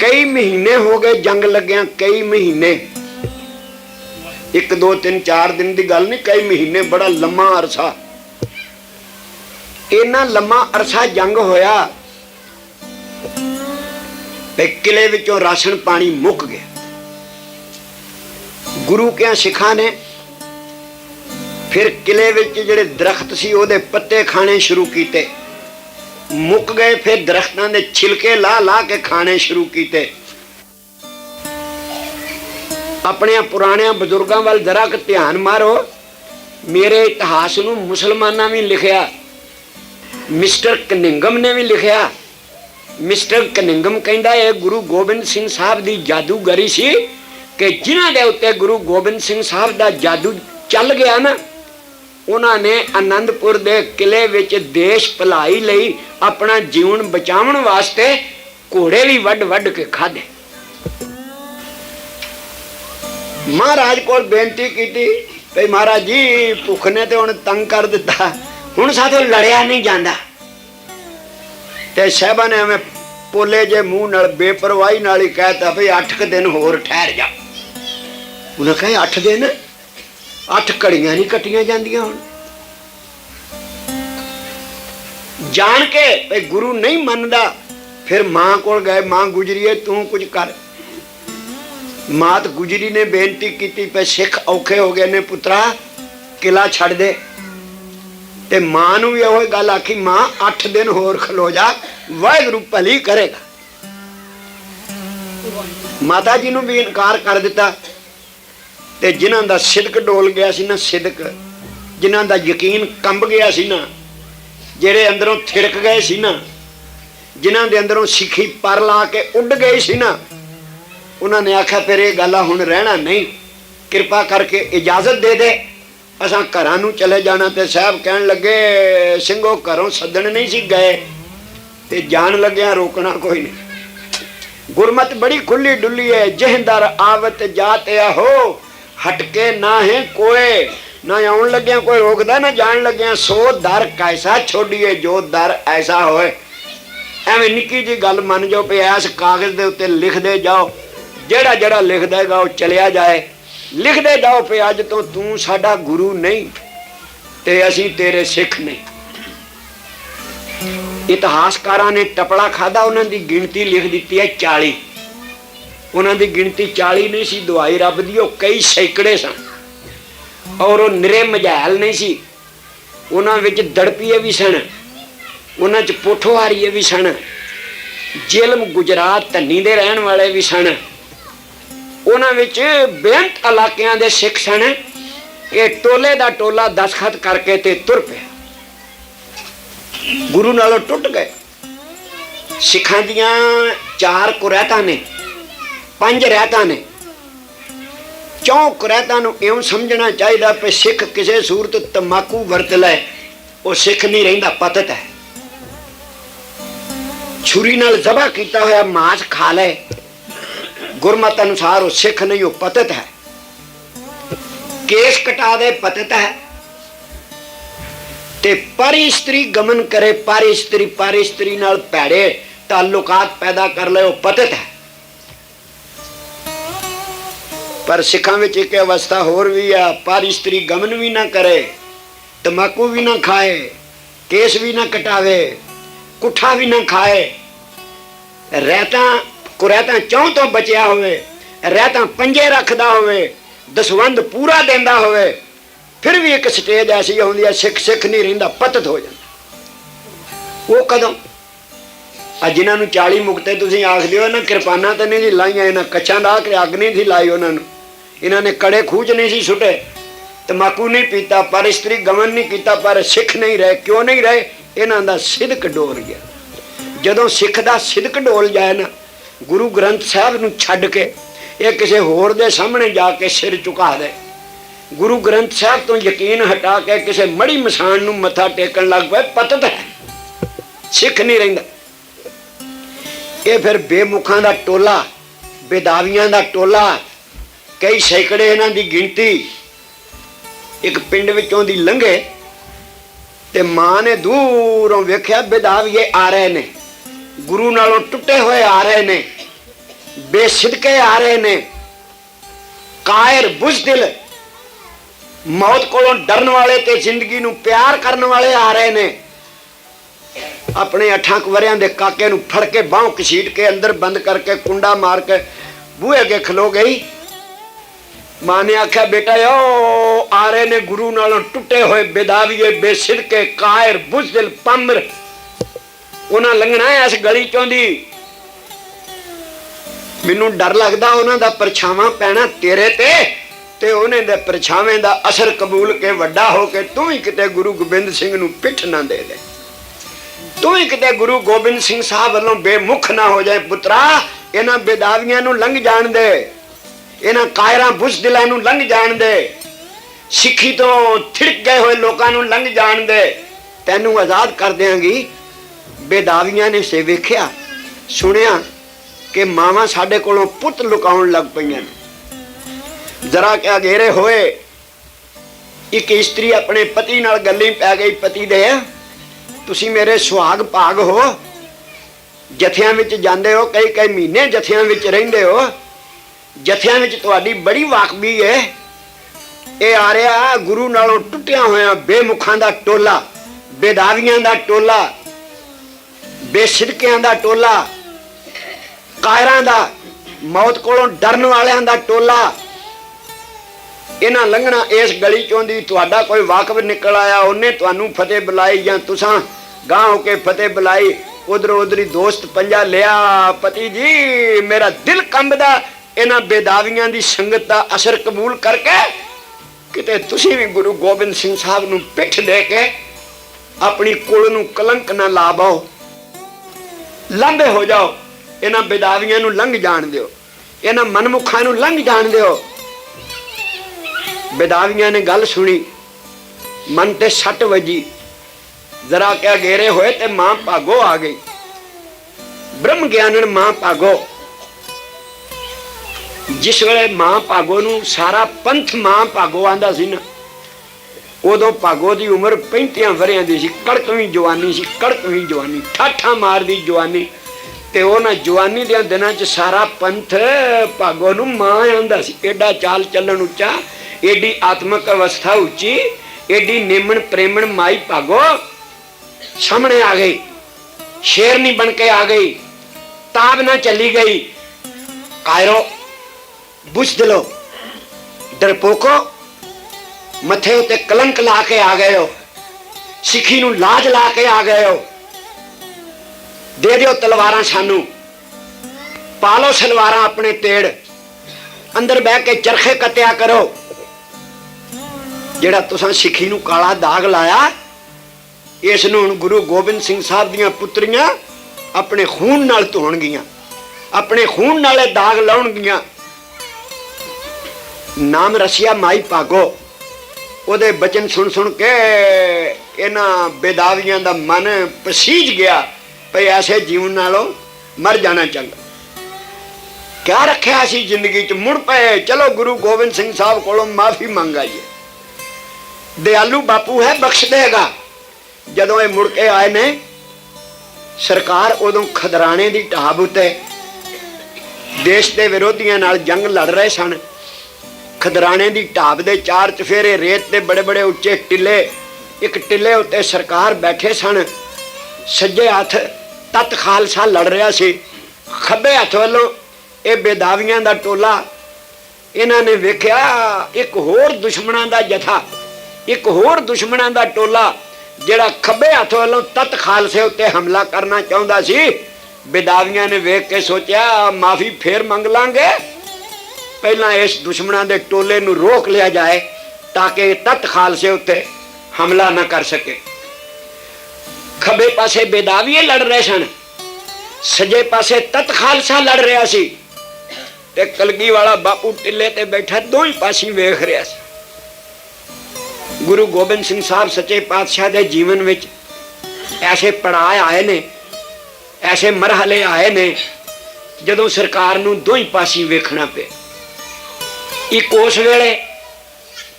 ਕਈ ਮਹੀਨੇ ਹੋ ਗਏ ਜੰਗ ਲੱਗਿਆ, ਕਈ ਮਹੀਨੇ। ਇੱਕ, ਦੋ, ਤਿੰਨ, ਚਾਰ ਦਿਨ ਦੀ ਗੱਲ ਨਹੀਂ, ਕਈ ਮਹੀਨੇ ਬੜਾ ਲੰਮਾ ਅਰਸਾ। ਇਹਨਾਂ ਲੰਮਾ ਅਰਸਾ ਜੰਗ ਹੋਇਆ ਤੇ ਕਿਲੇ ਵਿੱਚੋਂ ਰਾਸ਼ਨ ਪਾਣੀ ਮੁੱਕ ਗਿਆ। ਗੁਰੂ ਕਿਆ ਸਿੱਖਾਂ ਨੇ ਫਿਰ ਕਿਲੇ ਵਿੱਚ ਜਿਹੜੇ ਦਰਖਤ ਸੀ, ਉਹਦੇ ਪੱਤੇ ਖਾਣੇ ਸ਼ੁਰੂ ਕੀਤੇ। ਮੁੱਕ ਗਏ, ਫਿਰ ਦਰਖਤਾਂ ਦੇ ਛਿਲਕੇ ਲਾ ਲਾ ਕੇ ਖਾਣੇ ਸ਼ੁਰੂ ਕੀਤੇ। ਆਪਣੇ ਪੁਰਾਣਿਆਂ ਬਜ਼ੁਰਗਾਂ ਵੱਲ ਜ਼ਰਾ ਕੁ ਧਿਆਨ ਮਾਰੋ। ਮੇਰੇ ਇਤਿਹਾਸ ਨੂੰ ਮੁਸਲਮਾਨਾਂ ਵੀ ਲਿਖਿਆ, ਮਿਸਟਰ ਕਨਿੰਗਮ ਨੇ ਵੀ ਲਿਖਿਆ। ਮਿਸਟਰ ਕਨਿੰਗਮ ਕਹਿੰਦਾ ਇਹ ਗੁਰੂ ਗੋਬਿੰਦ ਸਿੰਘ ਸਾਹਿਬ ਦੀ ਜਾਦੂਗਰੀ ਸੀ ਕਿ ਜਿਨ੍ਹਾਂ ਦੇ ਉੱਤੇ ਗੁਰੂ ਗੋਬਿੰਦ ਸਿੰਘ ਸਾਹਿਬ ਦਾ ਜਾਦੂ ਚੱਲ ਗਿਆ ਨਾ ਉਹਨਾਂ ਨੇ ਆਨੰਦਪੁਰ ਦੇ ਕਿਲੇ ਵਿੱਚ ਦੇਸ਼ ਭਲਾਈ ਲਈ ਆਪਣਾ ਜੀਵਨ ਬਚਾਉਣ ਵਾਸਤੇ ਘੋੜੇ ਵੀ ਵੱਢ ਵੱਢ ਕੇ ਖਾਦੇ ਮਹਾਰਾਜ ਕੋਲ ਬੇਨਤੀ ਕੀਤੀ, ਭਈ ਮਹਾਰਾਜ ਜੀ, ਭੁੱਖ ਨੇ ਤੇ ਹੁਣ ਤੰਗ ਕਰ ਦਿੱਤਾ। ਹੁਣ ਸਾਥੋਂ ਲੜਿਆ ਨਹੀਂ ਜਾਂਦਾ। ਤੇ ਸਾਹਿਬਾਂ ਨੇ ਐਵੇਂ ਪੋਲੇ ਜੇ ਮੂੰਹ ਨਾਲ ਬੇਪਰਵਾਹੀ ਨਾਲ ਹੀ ਕਹਿਤਾ, ਭਈ 8 ਕੁ ਦਿਨ ਹੋਰ ਠਹਿਰ ਜਾ। ਉਹਨਾਂ ਕਹੇ 8 ਦਿਨ? ਅੱਠ ਘੜੀਆਂ ਨਹੀਂ ਕੱਟੀਆਂ ਜਾਂਦੀਆਂ ਹੁਣ। ਜਾਣ ਕੇ ਭਈ ਗੁਰੂ ਨਹੀਂ ਮੰਨਦਾ, ਫਿਰ ਮਾਂ ਕੋਲ ਗਏ, ਮਾਂ ਗੁਜਰੀਏ, ਤੂੰ ਕੁਝ ਕਰ। ਮਾਤ ਗੁਜਰੀ ਨੇ ਬੇਨਤੀ ਕੀਤੀ ਪਏ ਸਿੱਖ ਔਖੇ ਹੋ ਗਏ ਨੇ ਪੁੱਤਰਾ, ਕਿਲਾ ਛੱਡ ਦੇ। ਤੇ ਮਾਂ ਨੂੰ ਵੀ ਉਹ ਗੱਲ ਆਖੀ, ਮਾਂ 8 ਦਿਨ ਹੋਰ ਖਲੋ ਜਾ, ਵਾਹਿਗੁਰੂ ਭਲੀ ਕਰੇਗਾ। ਮਾਤਾ ਜੀ ਨੂੰ ਵੀ ਇਨਕਾਰ ਕਰ ਦਿੱਤਾ। ਤੇ ਜਿਨ੍ਹਾਂ ਦਾ ਸਿਦਕ ਡੋਲ ਗਿਆ ਸੀ ਨਾ ਸਿਦਕ, ਜਿਨ੍ਹਾਂ ਦਾ ਯਕੀਨ ਕੰਬ ਗਿਆ ਸੀ ਨਾ, ਜਿਹੜੇ ਅੰਦਰੋਂ ਥਿੜਕ ਗਏ ਸੀ ਨਾ, ਜਿਨ੍ਹਾਂ ਦੇ ਅੰਦਰੋਂ ਸਿੱਖੀ ਪਰ ਲਾ ਕੇ ਉੱਡ ਗਈ ਸੀ ਨਾ, ਉਹਨਾਂ ਨੇ ਆਖਿਆ, ਫਿਰ ਇਹ ਗੱਲ ਹੁਣ ਰਹਿਣਾ ਨਹੀਂ। ਕਿਰਪਾ ਕਰਕੇ ਇਜਾਜ਼ਤ ਦੇ ਦੇ। ਅਸਾਂ ਘਰਾਂ ਨੂੰ ਚਲੇ ਜਾਣਾ। ਤੇ ਸਾਹਿਬ ਕਹਿਣ ਲੱਗੇ, ਸਿੰਘੋ, ਘਰੋਂ ਸੱਦਣ ਨਹੀਂ ਸੀ ਗਏ। ਤੇ ਜਾਣ ਲੱਗਿਆ ਰੋਕਣਾ ਕੋਈ ਨਹੀਂ। ਗੁਰਮਤ ਬੜੀ ਖੁੱਲੀ ਡੁੱਲੀ ਹੈ ਜਹਦਰ ਆਵਤ ਜਾਤ ਆਹੋ ਹਟਕੇ ਨਾ ਹੈ ਕੋਏ, ਨਾ ਆਉਣ ਲੱਗਿਆ ਕੋਈ ਰੋਕਦਾ, ਨਾ ਜਾਣ ਲੱਗਿਆ ਸੋ ਦਰ ਕੈਸਾ ਛੋੜੀਏ ਜੋ ਦਰ ਐਸਾ ਹੋਏ। ਐਵੇਂ ਨਿੱਕੀ ਜੀ ਗੱਲ ਮੰਨ ਜਾਓ ਵੀ ਐਸ ਕਾਗਜ਼ ਦੇ ਉੱਤੇ ਲਿਖਦੇ ਜਾਓ, ਜਿਹੜਾ ਜਿਹੜਾ ਲਿਖਦਾ ਹੈਗਾ ਉਹ ਚਲਿਆ ਜਾਏ। ਲਿਖਦੇ ਜਾਓ ਵੀ ਅੱਜ ਤੋਂ ਤੂੰ ਸਾਡਾ ਗੁਰੂ ਨਹੀਂ ਤੇ ਅਸੀਂ ਤੇਰੇ ਸਿੱਖ ਨਹੀਂ। ਇਤਿਹਾਸਕਾਰਾਂ ਨੇ ਟਪੜਾ ਖਾਦਾ ਉਹਨਾਂ ਦੀ ਗਿਣਤੀ ਲਿਖ ਦਿੱਤੀ ਹੈ 40 ਉਹਨਾਂ ਦੀ ਗਿਣਤੀ 40 ਨਹੀਂ ਸੀ, ਦਵਾਈ ਰੱਬ ਦੀ, ਉਹ ਕਈ ਸੈਂਕੜੇ ਸਨ। ਔਰ ਉਹ ਨਿਰੇ ਮਝੈਲ ਨਹੀਂ ਸੀ। ਉਹਨਾਂ ਵਿੱਚ ਦੜਪੀਏ ਵੀ ਸਨ। ਉਹਨਾਂ ਚ ਪੋਠੋਹਾਰੀਏ ਵੀ ਸਨ। ਜੇਲਮ ਗੁਜਰਾਤ ਧੰਨੀ ਦੇ ਰਹਿਣ ਵਾਲੇ ਵੀ ਸਨ। ਉਹਨਾਂ ਵਿੱਚ ਬੇਅੰਤ ਇਲਾਕਿਆਂ ਦੇ ਸਿੱਖ ਸਨ। ਇਹ ਟੋਲੇ ਦਾ ਟੋਲਾ ਦਸਖਤ ਕਰਕੇ ਤੇ ਤੁਰ ਪਿਆ। ਗੁਰੂ ਨਾਲੋਂ ਟੁੱਟ ਗਏ। ਸਿੱਖਾਂ ਦੀਆਂ ਚਾਰ ਕੁਰੈਤਾਂ ਨੇ। ਪੰਜ ਰਹਿਤਾਂ ਨੇ। ਚੌਂ ਰਹਿਤਾਂ ਨੂੰ ਇਉਂ ਸਮਝਣਾ ਚਾਹੀਦਾ ਕਿ ਸਿੱਖ ਕਿਸੇ ਸੂਰਤ ਤਮਾਕੂ ਵਰਤ ਲੈ, ਉਹ ਸਿੱਖ ਨਹੀਂ ਰਹਿੰਦਾ, ਪਤਤ ਹੈ। ਛੁਰੀ ਨਾਲ ਜ਼ਬਾ ਕੀਤਾ ਹੋਇਆ ਮਾਸ ਖਾ ਲੈ। ਗੁਰਮਤ ਅਨੁਸਾਰ ਉਹ ਸਿੱਖ ਨਹੀਂ, ਉਹ ਪਤਤ ਹੈ। ਕੇਸ ਕਟਾ ਦੇ, ਪਤਤ ਹੈ। ਤੇ ਪਰੀ ਇਸਤਰੀ ਗਮਨ ਕਰੇ, ਪਰੀ ਇਸਤਰੀ ਪਰੀ ਇਸਤਰੀ ਨਾਲ ਭੈੜੇ ਤਾਲੁਕਾਤ ਪੈਦਾ ਕਰ ਲੈ, ਉਹ ਪਤਤ ਹੈ। ਪਰ ਸਿੱਖਾਂ ਵਿੱਚ ਇੱਕ ਅਵਸਥਾ ਹੋਰ ਵੀ ਆ, ਪਰ ਇਸਤਰੀ ਗਮਨ ਵੀ ਨਾ ਕਰੇ, ਤਮਾਕੂ ਵੀ ਨਾ ਖਾਏ, ਕੇਸ ਵੀ ਨਾ ਕਟਾਵੇ, ਕੁੱਠਾ ਵੀ ਨਾ ਖਾਏ। ਰਹਿਤਾ ਕੁਰੈਤਾ ਚੌਂ ਤੋਂ ਬਚਿਆ ਹੋਵੇ, ਰਹਿਤਾ ਪੰਜੇ ਰੱਖਦਾ ਹੋਵੇ ਦਸਵੰਦ ਪੂਰਾ ਦਿੰਦਾ ਹੋਵੇ, ਫਿਰ ਵੀ ਇੱਕ ਸਟੇਜ ਐਸੀ ਆਉਂਦੀ ਆ, ਸਿੱਖ ਸਿੱਖ ਨਹੀਂ ਰਹਿੰਦਾ, ਪਤਤ ਹੋ ਜਾਂਦਾ। ਉਹ ਕਦੋਂ? ਆ ਜਿਨ੍ਹਾਂ ਨੂੰ 40 ਮੁਕਤੇ ਤੁਸੀਂ ਆਖਦੇ ਹੋ ਨਾ ਕਿਰਪਾਨਾਂ ਤਾਂ ਨਹੀਂ ਸੀ ਲਾਈਆਂ, ਇਹਨਾਂ ਕੱਚਾਂ ਦਾ ਕਿ ਅੱਗ ਨਹੀਂ ਸੀ ਲਾਈ ਉਹਨਾਂ ਨੂੰ। ਇਹਨਾਂ ਨੇ ਕੜੇ ਖੂਜ ਨਹੀਂ ਸੀ ਸੁੱਟੇ ਤਮਾਕੂ ਨਹੀਂ ਪੀਤਾ ਪਰ ਇਸਤਰੀ ਗਮਨ ਨਹੀਂ ਕੀਤਾ, ਪਰ ਸਿੱਖ ਨਹੀਂ ਰਹੇ। ਕਿਉਂ ਨਹੀਂ ਰਹੇ? ਇਹਨਾਂ ਦਾ ਸਿਦਕ ਡੋਲ ਗਿਆ। ਜਦੋਂ ਸਿੱਖ ਦਾ ਸਿਦਕ ਡੋਲ ਜਾਏ ਨਾ, ਗੁਰੂ ਗ੍ਰੰਥ ਸਾਹਿਬ ਨੂੰ ਛੱਡ ਕੇ, ਇਹ ਕਿਸੇ ਹੋਰ ਦੇ ਸਾਹਮਣੇ ਜਾ ਕੇ ਸਿਰ ਝੁਕਾ ਦੇ। ਗੁਰੂ ਗ੍ਰੰਥ ਸਾਹਿਬ ਤੋਂ ਯਕੀਨ ਹਟਾ ਕੇ ਕਿਸੇ ਮੜੀ ਮਸਾਨ ਨੂੰ ਮੱਥਾ ਟੇਕਣ ਲੱਗ ਪਏ, ਪਤਤ ਹੈ। ਸਿੱਖ ਨਹੀਂ ਰਹਿੰਦਾ। ਇਹ ਫਿਰ ਬੇਮੁਖਾਂ ਦਾ ਟੋਲਾ, ਬੇਦਾਵੀਆਂ ਦਾ ਟੋਲਾ ਕਈ ਸੈਂਕੜੇ ਇਹਨਾਂ ਦੀ ਗਿਣਤੀ ਇੱਕ ਪਿੰਡ ਵਿੱਚੋਂ ਦੀ ਲੰਘੇ ਤੇ ਮਾਂ ਨੇ ਦੂਰੋਂ ਵੇਖਿਆ ਬੇਦਾਵੀਏ ਆ ਰਹੇ ਨੇ, ਗੁਰੂ ਨਾਲੋਂ ਟੁੱਟੇ ਹੋਏ ਆ ਰਹੇ ਨੇ, ਬੇਸਿਦਕੇ ਆ ਰਹੇ ਨੇ, ਕਾਇਰ ਬੁਜ਼ਦਿਲ ਮੌਤ ਕੋਲੋਂ ਡਰਨ ਵਾਲੇ ਤੇ ਜ਼ਿੰਦਗੀ ਨੂੰ ਪਿਆਰ ਕਰਨ ਵਾਲੇ ਆ ਰਹੇ ਨੇ। ਆਪਣੇ ਅਠਾਂ ਕੁ ਵਰਿਆਂ ਦੇ ਕਾਕੇ ਨੂੰ ਫੜ ਕੇ ਬਾਹੋਂ ਘਸੀਟ ਕੇ ਅੰਦਰ ਬੰਦ ਕਰਕੇ ਕੁੰਡਾ ਮਾਰ ਕੇ ਬੂਹੇ ਅੱਗੇ ਖਲੋ ਗਈ। ਮਾਂ ਨੇ ਆਖਿਆ, ਬੇਟਾ ਓ ਆ ਰਹੇ ਨੇ ਗੁਰੂ ਨਾਲੋਂ ਟੁੱਟੇ ਹੋਏ ਬੇਦਾਵੀਏ ਬੇਸਿਦਕੇ ਕਾਇਰ, ਬੁਜ਼ਦਿਲ, ਪੰਮਰ, ਉਹਨਾਂ ਲੰਘਣਾ ਇਸ ਗਲੀ ਚੋਂ ਦੀ। ਮੈਨੂੰ ਡਰ ਲੱਗਦਾ ਉਹਨਾਂ ਦਾ ਪਰਛਾਵਾਂ ਪੈਣਾ ਤੇਰੇ ਤੇ ਤੇ ਉਹਨੇ ਦੇ ਪਰਛਾਵੇਂ ਦਾ ਅਸਰ ਕਬੂਲ ਕੇ ਵੱਡਾ ਹੋ ਕੇ ਤੂੰ ਹੀ ਕਿਤੇ ਗੁਰੂ ਗੋਬਿੰਦ ਸਿੰਘ ਨੂੰ ਪਿੱਠ ਨਾ ਦੇ ਦੇ। ਤੂੰ ਹੀ ਕਿਤੇ ਗੁਰੂ ਗੋਬਿੰਦ ਸਿੰਘ ਸਾਹਿਬ ਵੱਲੋਂ ਬੇਮੁਖ ਨਾ ਹੋ ਜਾਏ, ਪੁੱਤਰਾ, ਇਹਨਾਂ ਬੇਦਾਵੀਆਂ ਨੂੰ ਲੰਘ ਜਾਣ ਦੇ। ਇਹਨਾਂ ਕਾਇਰਾਂ ਬੁਸ਼ ਦਿਲਾਂ ਨੂੰ ਲੰਘ ਜਾਣ ਦੇ। ਸਿੱਖੀ ਤੋਂ ਥਿੜਕ ਗਏ ਹੋਏ ਲੋਕਾਂ ਨੂੰ ਲੰਘ ਜਾਣ ਦੇ। ਤੈਨੂੰ ਆਜ਼ਾਦ ਕਰ ਦਿਆਂਗੀ। ਬੇਦਾਵੀਆਂ ਨੇ ਸੇ ਵੇਖਿਆ, ਸੁਣਿਆ ਕਿ ਮਾਵਾਂ ਸਾਡੇ ਕੋਲੋਂ ਪੁੱਤ ਲੁਕਾਉਣ ਲੱਗ ਪਈਆਂ ਨੇ। ਜ਼ਰਾ ਕਿ ਅਗੇਰੇ ਹੋਏ, ਇੱਕ ਇਸਤਰੀ ਆਪਣੇ ਪਤੀ ਨਾਲ ਗੱਲੀ ਪੈ ਗਈ, ਪਤੀ ਦੇ, ਤੁਸੀਂ ਮੇਰੇ ਸੁਹਾਗ ਭਾਗ ਹੋ। ਜਥਿਆਂ ਵਿੱਚ ਜਾਂਦੇ ਹੋ ਕਈ ਕਈ ਮਹੀਨੇ ਜਥਿਆਂ ਵਿੱਚ ਰਹਿੰਦੇ ਹੋ। ਜਥਿਆਂ ਵਿੱਚ ਤੁਹਾਡੀ ਬੜੀ ਵਾਕਬੀ ਹੈ। ਇਹ ਆ ਰਿਹਾ ਗੁਰੂ ਨਾਲੋਂ ਟੁੱਟਿਆ ਹੋਇਆ ਬੇਮੁਖਾਂ ਦਾ ਟੋਲਾ, ਬੇਦਾਵੀਆਂ ਦਾ ਟੋਲਾ, ਬੇਸਿਦਕਿਆਂ ਦਾ ਟੋਲਾ, ਕਾਇਰਾਂ ਦਾ, ਮੌਤ ਕੋਲੋਂ ਡਰਨ ਵਾਲਿਆਂ ਦਾ ਟੋਲਾ। ਇਹਨਾਂ ਲੰਘਣਾ ਇਸ ਗਲੀ ਚੋਂ ਦੀ ਤੁਹਾਡਾ ਕੋਈ ਵਾਕਫ ਨਿਕਲ ਆਇਆ, ਉਹਨੇ ਤੁਹਾਨੂੰ ਫਤਿਹ ਬੁਲਾਈ ਜਾਂ ਤੁਸੀਂ ਗਾਂ ਹੋ ਕੇ ਫਤਿਹ ਬੁਲਾਈ, ਉਧਰ ਉਧਰੀ ਦੋਸਤ ਪੰਜਾ ਲਿਆ, ਪਤੀ ਜੀ, ਮੇਰਾ ਦਿਲ ਕੰਬਦਾ ਇਹਨਾਂ ਬੇਦਾਵੀਆਂ ਦੀ ਸੰਗਤ ਦਾ ਅਸਰ ਕਬੂਲ ਕਰਕੇ ਕਿਤੇ ਤੁਸੀਂ ਵੀ ਗੁਰੂ ਗੋਬਿੰਦ ਸਿੰਘ ਸਾਹਿਬ ਨੂੰ ਪਿੱਠ ਦੇ ਕੇ ਆਪਣੀ ਕੁਲ ਨੂੰ ਕਲੰਕ ਨਾ ਲਾ ਪਾਓ ਲੰਬੇ ਹੋ ਜਾਓ। ਇਹਨਾਂ ਬੇਦਾਵੀਆਂ ਨੂੰ ਲੰਘ ਜਾਣ ਦਿਓ। ਇਹਨਾਂ ਮਨਮੁਖਾਂ ਨੂੰ ਲੰਘ ਜਾਣ ਦਿਓ। ਬੇਦਾਵੀਆਂ ਨੇ ਗੱਲ ਸੁਣੀ। ਮਨ ਤੇ ਸੱਟ ਵਜੀ। ਜ਼ਰਾ ਕਿਆ ਗੇਰੇ ਹੋਏ ਤੇ ਮਾਂ ਭਾਗੋ ਆ ਗਈ। ਬ੍ਰਹਮ ਗਿਆਨਨ ਮਾਂ ਭਾਗੋ। ਜਿਸ ਵੇਲੇ ਮਾਂ ਭਾਗੋ ਨੂੰ ਸਾਰਾ ਪੰਥ ਮਾਂ ਭਾਗੋ ਆਂਦਾ ਸੀ ਨਾ, ਉਦੋਂ ਭਾਗੋ ਦੀ ਉਮਰ 35 ਵਰਿਆਂ ਦੀ ਸੀ ਕੜਕਵੀਂ ਜਵਾਨੀ ਸੀ ਕੜਕਵੀਂ ਜਵਾਨੀ, ਠਾਠਾ ਮਾਰਦੀ ਜਵਾਨੀ, ਤੇ ਉਹਨਾਂ ਜਵਾਨੀ ਦੇ ਦਿਨਾਂ 'ਚ ਸਾਰਾ ਪੰਥ ਭਾਗੋ ਨੂੰ ਮਾਂ ਆਂਦਾ ਸੀ। ਐਡਾ ਚਾਲ ਚੱਲਣ ਉੱਚਾ, ਏਡੀ ਆਤਮਿਕ ਅਵਸਥਾ ਉੱਚੀ, ਏਡੀ ਨਿਮਣ ਪ੍ਰੇਮਣ ਮਾਈ ਭਾਗੋ ਸਾਹਮਣੇ ਆ ਗਈ, ਸ਼ੇਰਨੀ ਬਣ ਕੇ ਆ ਗਈ, ਤਾਬ ਨਾ ਚੱਲੀ ਗਈ। ਕਾਇਰੋ ਬੁੱਝ ਦਿਲੋ ਡਰਪੋਕੋ ਮੱਥੇ ਉਤੇ ਕਲੰਕ ਲਾ ਕੇ ਆ ਗਏ ਹੋ। ਸਿੱਖੀ ਨੂੰ ਲਾਜ ਲਾ ਕੇ ਆ ਗਏ ਹੋ। ਦੇ ਦਿਓ ਤਲਵਾਰਾਂ ਸਾਨੂੰ। ਪਾ ਲਓ ਸਲਵਾਰਾਂ ਆਪਣੇ ਤੇੜ ਅੰਦਰ ਬਹਿ ਕੇ ਚਰਖੇ ਕੱਤਿਆ ਕਰੋ। ਜਿਹੜਾ ਤੁਸੀਂ ਸਿੱਖੀ ਨੂੰ ਕਾਲਾ ਦਾਗ ਲਾਇਆ, ਇਸ ਨੂੰ ਹੁਣ ਗੁਰੂ ਗੋਬਿੰਦ ਸਿੰਘ ਸਾਹਿਬ ਦੀਆਂ ਪੁੱਤਰੀਆਂ ਆਪਣੇ ਖੂਨ ਨਾਲ ਧੋਣਗੀਆਂ। ਆਪਣੇ ਖੂਨ ਨਾਲ ਇਹ ਦਾਗ ਲਾਉਣਗੀਆਂ। ਨਾਮ ਰਸਿਆ ਮਾਈ ਭਾਗੋ। ਉਹਦੇ ਬਚਨ ਸੁਣ ਸੁਣ ਕੇ ਇਹਨਾਂ ਬੇਦਾਵੀਆਂ ਦਾ ਮਨ ਪਸੀਜ ਗਿਆ ਭਈ ਐਸੇ ਜੀਵਨ ਨਾਲੋਂ ਮਰ ਜਾਣਾ ਚੰਗਾ ਕਿਆ ਰੱਖਿਆ ਸੀ ਜ਼ਿੰਦਗੀ 'ਚ? ਮੁੜ ਪਏ, ਚਲੋ ਗੁਰੂ ਗੋਬਿੰਦ ਸਿੰਘ ਸਾਹਿਬ ਕੋਲੋਂ ਮਾਫੀ ਮੰਗਾਈਏ ਦਿਆਲੂ ਬਾਪੂ ਹੈ ਬਖਸ਼ ਦੇਗਾ ਜਦੋਂ ਇਹ ਮੁੜ ਕੇ ਆਏ ਨੇ, ਸਰਕਾਰ ਉਦੋਂ ਖਦਰਾਣੇ ਦੀ ਢਾਬ ਉਤੇ ਦੇਸ਼ ਦੇ ਵਿਰੋਧੀਆਂ ਨਾਲ ਜੰਗ ਲੜ ਰਹੇ ਸਨ। ਖਦਰਾਣੇ ਦੀ ਢਾਬ ਦੇ ਚਾਰ ਚਫੇਰੇ ਰੇਤ ਦੇ ਬੜੇ ਬੜੇ ਉੱਚੇ ਟਿੱਲੇ, ਇੱਕ ਟਿੱਲੇ ਉੱਤੇ ਸਰਕਾਰ ਬੈਠੇ ਸਨ। ਸੱਜੇ ਹੱਥ ਤਤ ਖਾਲਸਾ ਲੜ ਰਿਹਾ ਸੀ। ਖੱਬੇ ਹੱਥ ਵੱਲੋਂ ਇਹ ਬੇਦਾਵੀਆਂ ਦਾ ਟੋਲਾ ਇਹਨਾਂ ਨੇ ਵੇਖਿਆ, ਇੱਕ ਹੋਰ ਦੁਸ਼ਮਣਾਂ ਦਾ ਜਥਾ, ਇੱਕ ਹੋਰ ਦੁਸ਼ਮਣਾਂ ਦਾ ਟੋਲਾ, ਜਿਹੜਾ ਖੱਬੇ ਹੱਥ ਵੱਲੋਂ ਤਤ ਖਾਲਸੇ ਉੱਤੇ ਹਮਲਾ ਕਰਨਾ ਚਾਹੁੰਦਾ ਸੀ। ਬੇਦਾਵੀਆਂ ਨੇ ਵੇਖ ਕੇ ਸੋਚਿਆ, ਮਾਫੀ ਫੇਰ ਮੰਗ ਲਾਂਗੇ। ਪਹਿਲਾਂ ਇਸ ਦੁਸ਼ਮਣਾਂ ਦੇ ਟੋਲੇ ਨੂੰ ਰੋਕ ਲਿਆ ਜਾਏ ਤਾਂ ਕਿ ਇਹ ਤਤ ਖਾਲਸੇ ਉੱਤੇ ਹਮਲਾ ਨਾ ਕਰ ਸਕੇ। ਖੱਬੇ ਪਾਸੇ ਬੇਦਾਵੀਏ ਲੜ ਰਹੇ ਸਨ। ਸੱਜੇ ਪਾਸੇ ਤਤ ਖਾਲਸਾ ਲੜ ਰਿਹਾ ਸੀ। ਤੇ ਕਲਗੀ ਵਾਲਾ ਬਾਪੂ ਟਿੱਲੇ ਤੇ ਬੈਠਾ ਦੋਹੀਂ ਪਾਸੇ ਵੇਖ ਰਿਹਾ ਸੀ। ਗੁਰੂ ਗੋਬਿੰਦ ਸਿੰਘ ਸਾਹਿਬ ਸੱਚੇ ਪਾਤਸ਼ਾਹ ਦੇ ਜੀਵਨ ਵਿੱਚ ਐਸੇ ਪੜਾਅ ਆਏ ਨੇ, ਐਸੇ ਮਰਹਲੇ ਆਏ ਨੇ, ਜਦੋਂ ਸਰਕਾਰ ਨੂੰ ਦੋਹੀਂ ਪਾਸੇ ਵੇਖਣਾ ਪਿਆ। ਇੱਕ ਉਸ ਵੇਲੇ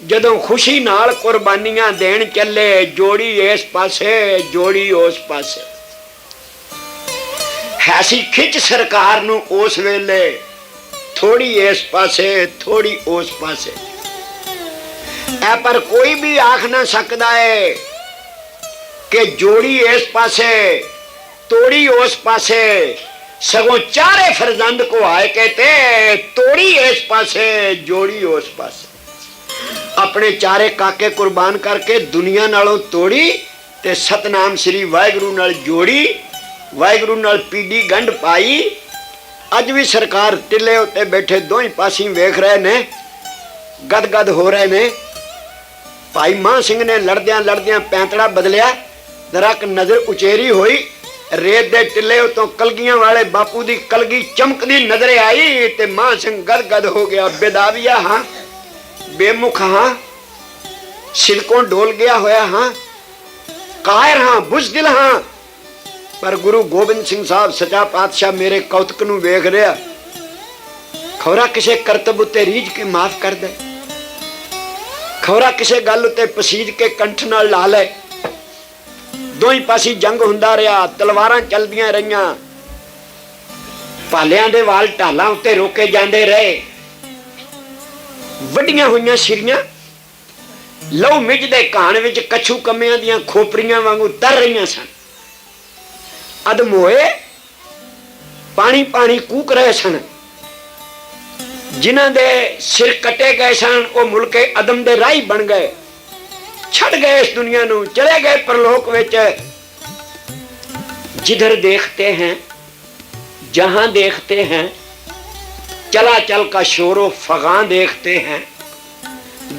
ਜਦੋਂ ਖੁਸ਼ੀ ਨਾਲ ਕੁਰਬਾਨੀਆਂ ਦੇਣ ਚੱਲੇ, ਜੋੜੀ ਇਸ ਪਾਸੇ, ਜੋੜੀ ਉਸ ਪਾਸੇ। ਹੈਸੀ ਖਿੱਚ ਸਰਕਾਰ ਨੂੰ ਉਸ ਵੇਲੇ, ਥੋੜੀ ਇਸ ਪਾਸੇ, ਥੋੜੀ ਉਸ ਪਾਸੇ। ਐ ਪਰ ਕੋਈ ਵੀ ਆਖ ਨਾ ਸਕਦਾ ਏ ਕਿ ਜੋੜੀ ਇਸ ਪਾਸੇ, ਤੋੜੀ ਉਸ ਪਾਸੇ। ਸਗੋਂ ਚਾਰੇ ਫਰਜ਼ੰਦ ਕੋ ਆਏ ਕਹਤੇ, ਤੋੜੀ ਇਸ ਪਾਸੇ, ਜੋੜੀ ਉਸ ਪਾਸੇ। ਆਪਣੇ ਚਾਰੇ ਕਾਕੇ ਕੁਰਬਾਨ ਕਰਕੇ ਦੁਨੀਆ ਨਾਲੋਂ ਤੋੜੀ ਤੇ ਸਤਨਾਮ ਸ੍ਰੀ ਵਾਹਿਗੁਰੂ ਨਾਲ ਜੋੜੀ, ਵਾਹਿਗੁਰੂ ਨਾਲ ਪੀੜੀ ਗੰਢ ਪਾਈ। ਅੱਜ ਵੀ ਸਰਕਾਰ ਟਿੱਲੇ ਉੱਤੇ ਬੈਠੇ ਦੋਹੀਂ ਪਾਸੇ ਵੇਖ ਰਹੇ ਨੇ, ਗਦਗਦ ਹੋ ਰਹੇ ਨੇ। ਭਾਈ ਮਾਨ ਸਿੰਘ ਨੇ ਲੜਦਿਆਂ ਲੜਦਿਆਂ ਪੈਂਤੜਾ ਬਦਲਿਆ, ਜ਼ਰਾ ਨਜ਼ਰ ਉਚੇਰੀ ਹੋਈ। ਰੇਤ ਦੇ ਟਿੱਲੇ ਉਤੋਂ ਕਲਗੀਆਂ ਵਾਲੇ ਬਾਪੂ ਦੀ ਕਲਗੀ ਚਮਕਦੀ ਨਜ਼ਰ ਆਈ ਤੇ ਮਾਂ ਸਿੰਘ ਗਦਗਦ ਹੋ ਗਿਆ। ਬੇਦਾਵੀਆ ਹਾਂ, ਬੇਮੁਖ ਹਾਂ, ਸਿਲਕੋਂ ਡੋਲ ਗਿਆ ਹੋਇਆ ਹਾਂ, ਕਾਇਰ ਹਾਂ, ਬੁਜ਼ਦਿਲ ਹਾਂ। ਪਰ ਗੁਰੂ ਗੋਬਿੰਦ ਸਿੰਘ ਸਾਹਿਬ ਸੱਚਾ ਪਾਤਸ਼ਾਹ ਮੇਰੇ ਕੌਤਕ ਨੂੰ ਵੇਖ ਰਿਹਾ। ਖੌਰਾ ਕਿਸੇ ਕਰਤਬ ਉਤੇ ਰੀਝ ਕੇ ਮਾਫ ਕਰ ਦੇ। ਖੌਰਾ ਕਿਸੇ ਗੱਲ ਉਤੇ ਪਸੀਜ ਕੇ ਕੰਠ ਨਾਲ ਲਾ ਲੈ। ਦੋਹੀਂ ਪਾਸੇ ਜੰਗ ਹੁੰਦਾ ਰਿਹਾ, ਤਲਵਾਰਾਂ ਚੱਲਦੀਆਂ ਰਹੀਆਂ। ਪਾਲਿਆਂ ਦੇ ਵਾਲ ਢਾਲਾਂ ਉੱਤੇ ਰੋਕੇ ਜਾਂਦੇ ਰਹੇ। ਵੱਡੀਆਂ ਹੋਈਆਂ ਸਿਰੀਆਂ, ਲਹੂ ਮਿੱਝ ਦੇ ਘਾਣ ਵਿੱਚ ਕਛੂ ਕੰਮਿਆਂ ਦੀਆਂ ਖੋਪਰੀਆਂ ਵਾਂਗੂ ਤਰ ਰਹੀਆਂ ਸਨ। ਅਦਮੋਏ ਪਾਣੀ ਪਾਣੀ ਕੂਕ ਰਹੇ ਸਨ। ਜਿਨ੍ਹਾਂ ਦੇ ਸਿਰ ਕੱਟੇ ਗਏ ਸਨ, ਉਹ ਮੁਲਕੇ ਅਦਮ ਦੇ ਰਾਹੀ ਬਣ ਗਏ। ਛੱਡ ਗਏ ਇਸ ਦੁਨੀਆ ਨੂੰ ਚਲੇ ਗਏ ਪਰਲੋਕ ਵਿੱਚ ਜਿਧਰ ਦੇਖਤੇ हैं जहां देखते हैं चला चल का शोरो फगां देखते हैं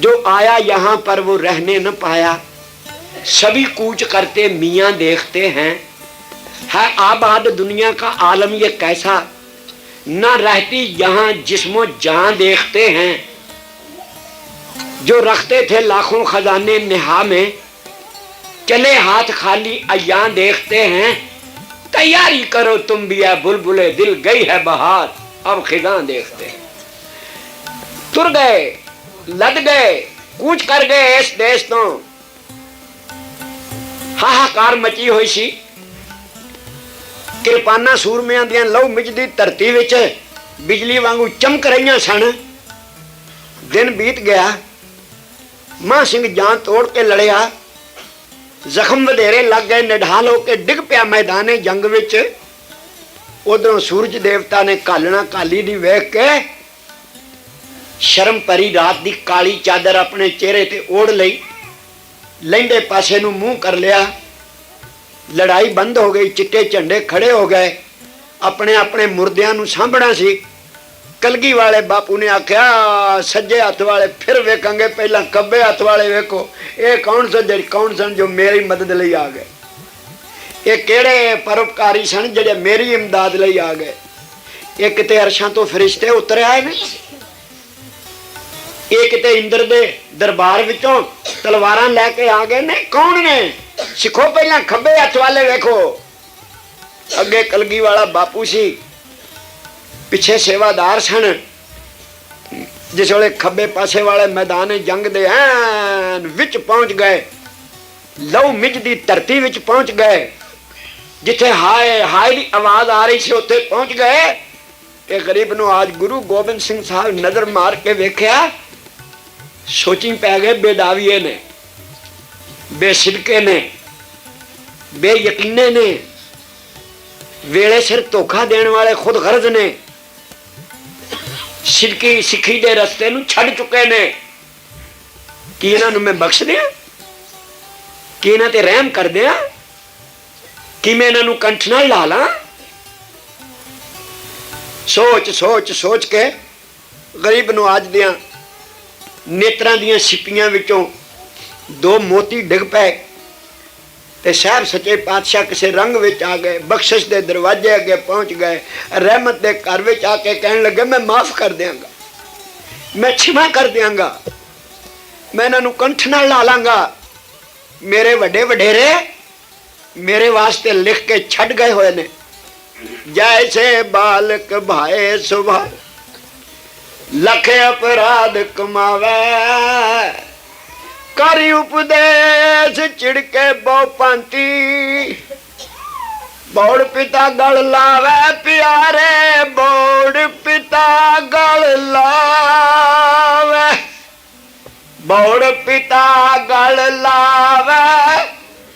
जो आया यहाँ पर वो रहने न पाया सभी कूच करते मियाँ देखते हैं है आबाद दुनिया का आलम ये कैसा न रहती यहाँ जिस्मो जहां देखते हैं जो रखते थे लाखों खजाने निहा में चले हाथ खाली अयां देखते हैं तैयारी करो तुम भी है बुलबुले दिल गई है बहार अब खिदा देखते हैं तुर गए लद गए कूच कर गए इस देश ਤੋਂ ਹਾਹਾਕਾਰ ਮਚੀ ਹੋਈ ਸੀ ਕਿਰਪਾਨਾਂ ਸੂਰਮਿਆਂ ਦੀਆਂ ਲਹੂ ਮਿਚਦੀ ਧਰਤੀ ਵਿੱਚ ਬਿਜਲੀ ਵਾਂਗੂ ਚਮਕ ਰਹੀਆਂ ਸਨ ਦਿਨ ਬੀਤ ਗਿਆ ਮਾਂ ਸਿੰਘ ਜਾਨ ਤੋੜ ਕੇ ਲੜਿਆ। ਜ਼ਖਮ ਵਧੇਰੇ ਲੱਗ ਗਏ, ਨਿਢਾਲ ਹੋ ਕੇ ਡਿੱਗ ਪਿਆ ਮੈਦਾਨੇ ਜੰਗ ਵਿੱਚ। ਉਧਰੋਂ ਸੂਰਜ ਦੇਵਤਾ ਨੇ ਕਾਲਣਾ ਕਾਲੀ ਦੀ ਵੇਖ ਕੇ ਸ਼ਰਮ ਭਰੀ ਰਾਤ ਦੀ ਕਾਲੀ ਚਾਦਰ ਆਪਣੇ ਚਿਹਰੇ ਤੇ ਓੜ ਲਈ। ਲੈਂਦੇ ਪਾਸੇ ਨੂੰ ਮੂੰਹ ਕਰ ਲਿਆ। ਲੜਾਈ ਬੰਦ ਹੋ ਗਈ, ਚਿੱਟੇ ਝੰਡੇ ਖੜੇ ਹੋ ਗਏ। ਆਪਣੇ ਆਪਣੇ ਮੁਰਦਿਆਂ ਨੂੰ ਸਾਂਭਣਾ ਸੀ। ਕਲਗੀ ਵਾਲੇ ਬਾਪੂ ਨੇ ਆਖਿਆ ਸੱਜੇ ਹੱਥ ਵਾਲੇ ਫਿਰ ਵੇਖਾਂਗੇ, ਪਹਿਲਾਂ ਖੱਬੇ ਹੱਥ ਵਾਲੇ ਵੇਖੋ। ਇਹ ਕੌਣ ਸਨ ਜਿਹੜੇ, ਕੌਣ ਸਨ ਜੋ ਮੇਰੀ ਮਦਦ ਲਈ ਆ ਗਏ? ਇਹ ਕਿਹੜੇ ਪਰਉਪਕਾਰੀ ਸਨ ਜਿਹੜੇ ਮੇਰੀ ਇਮਦਾਦ ਲਈ ਆ ਗਏ? ਇਹ ਕਿਤੇ ਅਰਸ਼ਾਂ ਤੋਂ ਫਰਿਸ਼ਤੇ ਉਤਰ ਆਏ ਨੇ? ਇਹ ਕਿਤੇ ਇੰਦਰ ਦੇ ਦਰਬਾਰ ਵਿੱਚੋਂ ਤਲਵਾਰਾਂ ਲੈ ਕੇ ਆ ਗਏ ਨੇ? ਕੌਣ ਨੇ? ਸਿੱਖੋ ਪਹਿਲਾਂ ਖੱਬੇ ਹੱਥ ਵਾਲੇ ਵੇਖੋ। ਅੱਗੇ ਕਲਗੀ ਵਾਲਾ ਬਾਪੂ ਸੀ। ਪਿੱਛੇ ਸੇਵਾਦਾਰ ਸਨ। ਜਿਸ ਵੇਲੇ ਖੱਬੇ ਪਾਸੇ ਵਾਲੇ ਮੈਦਾਨ ਜੰਗ ਦੇ ਐਨ ਵਿੱਚ ਪਹੁੰਚ ਗਏ। ਲਹੂ ਮਿੱਝ ਦੀ ਧਰਤੀ ਵਿੱਚ ਪਹੁੰਚ ਗਏ। ਜਿੱਥੇ ਹਾਏ ਹਾਏ ਦੀ ਆਵਾਜ਼ ਆ ਰਹੀ ਸੀ, ਉੱਥੇ ਪਹੁੰਚ ਗਏ। ਇਹ ਗਰੀਬ ਨੂੰ ਅੱਜ ਗੁਰੂ ਗੋਬਿੰਦ ਸਿੰਘ ਸਾਹਿਬ ਨਜ਼ਰ ਮਾਰ ਕੇ ਵੇਖਿਆ। ਸੋਚੀ ਪੈ ਗਏ, ਬੇਦਾਵੀਏ ਨੇ, ਬੇਸਿਦਕੇ ਨੇ, ਬੇਯਕੀਨੇ ਨੇ, ਵੇਲੇ ਸਿਰ ਧੋਖਾ ਦੇਣ ਵਾਲੇ ਖੁਦ ਗਰਜ਼ ਨੇ। ਸਿੱਖੀ ਸਿੱਖੀ ਦੇ ਰਸਤੇ ਨੂੰ ਛੱਡ ਚੁੱਕੇ ਨੇ। ਕੀ ਇਹਨਾਂ ਨੂੰ ਮੈਂ ਬਖਸ਼ ਦਿਆਂ ਕੀ ਇਹਨਾਂ ਤੇ ਰਹਿਮ ਕਰ ਦਿਆਂ ਕਿ ਮੈਂ ਇਹਨਾਂ ਨੂੰ ਕੰਠ ਨਾਲ ਲਾ ਲਾਂ? ਸੋਚ ਸੋਚ ਸੋਚ ਕੇ ਗਰੀਬ ਨੂੰ ਅੱਜ ਦਿਆਂ ਨੇਤਰਾਂ ਦੀਆਂ ਸਿੱਪੀਆਂ ਵਿੱਚੋਂ ਦੋ ਮੋਤੀ ਡਿੱਗ ਪਏ। ਤੇ ਸਾਹਿਬ ਸੱਚੇ ਪਾਤਸ਼ਾਹ ਕਿਸੇ ਰੰਗ ਵਿੱਚ ਆ ਗਏ, ਬਖਸ਼ਿਸ਼ ਦੇ ਦਰਵਾਜ਼ੇ ਅੱਗੇ ਪਹੁੰਚ ਗਏ, ਰਹਿਮਤ ਦੇ ਘਰ ਵਿੱਚ ਆ ਕੇ ਕਹਿਣ ਲੱਗੇ, ਮੈਂ ਮਾਫ ਕਰ ਦਿਆਂਗਾ। ਮੈਂ ਛਿਮਾ ਕਰ ਦਿਆਂਗਾ। ਮੈਂ ਇਹਨਾਂ ਨੂੰ ਕੰਠ ਨਾਲ ਲਾ ਲਾਂਗਾ। ਮੇਰੇ ਵੱਡੇ ਵਡੇਰੇ ਮੇਰੇ ਵਾਸਤੇ ਲਿਖ ਕੇ ਛੱਡ ਗਏ ਹੋਏ ਨੇ। ਜੈਸੇ ਬਾਲਕ ਭਾਏ ਸੁਭਾ ਲਖ ਅਪਰਾਧ ਕਮਾਵੇ। ਕਰੀ ਉਪਦੇਸ਼ ਚਿੜਕੇ ਬਹੁ ਪੰਤੀ ਬੋੜ ਪਿਤਾ ਗਲ ਲਾਵੇ ਪਿਆਰੇ, ਬੋੜ ਪਿਤਾ ਗਲ ਲਾਵੇ। ਬੋੜ ਪਿਤਾ ਗਲ ਲਾਵੇ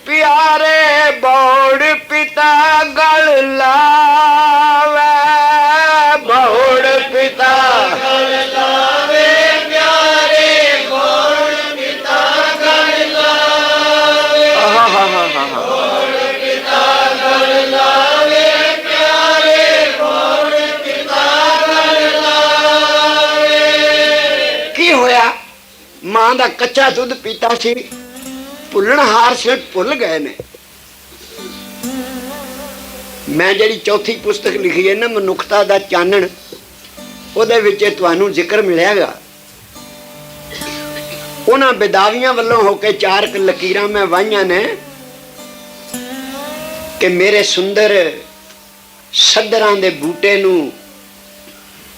ਪਿਆਰੇ, ਬੋੜ ਪਿਤਾ ਗਲ ਲਾਵੇ। ਬੋੜ ਪਿਤਾ ਮਾਂ ਦਾ ਕੱਚਾ ਦੁੱਧ ਪੀਤਾ ਸੀ, ਭੁੱਲਣ ਹਾਰ ਸੇ ਭੁੱਲ ਗਏ ਨੇ। ਮੈਂ ਜਿਹੜੀ ਚੌਥੀ ਪੁਸਤਕ ਲਿਖੀ ਹੈ ਨਾ, ਮਨੁੱਖਤਾ ਦਾ ਚਾਨਣ, ਉਹਦੇ ਵਿੱਚ ਤੁਹਾਨੂੰ ਜ਼ਿਕਰ ਮਿਲਿਆਗਾ। ਉਹਨਾਂ ਬੇਦਾਵੀਆਂ ਵੱਲੋਂ ਹੋ ਕੇ ਚਾਰ ਕੁ ਲਕੀਰਾਂ ਮੈਂ ਵਾਹੀਆਂ ਨੇ ਕਿ ਮੇਰੇ ਸੁੰਦਰ ਸਦਰਾਂ ਦੇ ਬੂਟੇ ਨੂੰ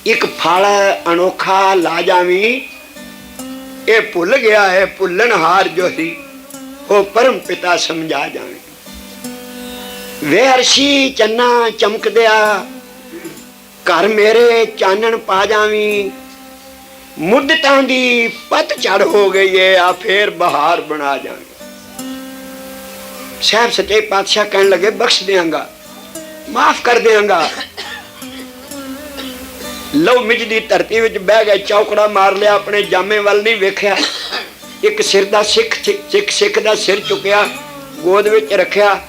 ਇੱਕ ਫਲ ਅਨੋਖਾ ਲਾ ਜਾਵੀਂ ਇਹ ਭੁੱਲ ਗਿਆ ਹੈ, ਭੁੱਲਣ ਹਾਰ ਜੋ ਸੀ, ਉਹ ਪਰਮ ਪਿਤਾ ਸਮਝਾ ਜਾਵੇ। ਵੇ ਅਰਸ਼ੀ ਚੰਨਾ ਚਮਕਦਿਆ ਘਰ ਮੇਰੇ ਚਾਨਣ ਪਾ ਜਾਵੀਂ। ਮੁੱਦਤਾਂ ਦੀ ਪਤ ਚੜ ਹੋ ਗਈ ਏ, ਆ ਫੇਰ ਬਹਾਰ ਬਣਾ ਜਾਵੀਂ। ਸਾਹਿਬ ਸੱਚੇ ਪਾਤਸ਼ਾਹ ਕਹਿਣ ਲੱਗੇ, ਬਖਸ਼ ਦਿਆਂਗਾ, ਮਾਫ ਕਰ ਦਿਆਂਗਾ। ਲਓ ਮਿਜ ਦੀ ਧਰਤੀ ਵਿੱਚ ਬਹਿ ਗਏ, ਚੌਕੜਾ ਮਾਰ ਲਿਆ, ਆਪਣੇ ਜਾਮੇ ਵੱਲ ਨਹੀਂ ਵੇਖਿਆ। ਇੱਕ ਸਿਰ ਦਾ ਸਿੱਖ ਸਿੱਖ- ਸਿੱਖ ਦਾ ਸਿਰ ਚੁੱਕਿਆ, ਗੋਦ ਵਿੱਚ ਰੱਖਿਆ।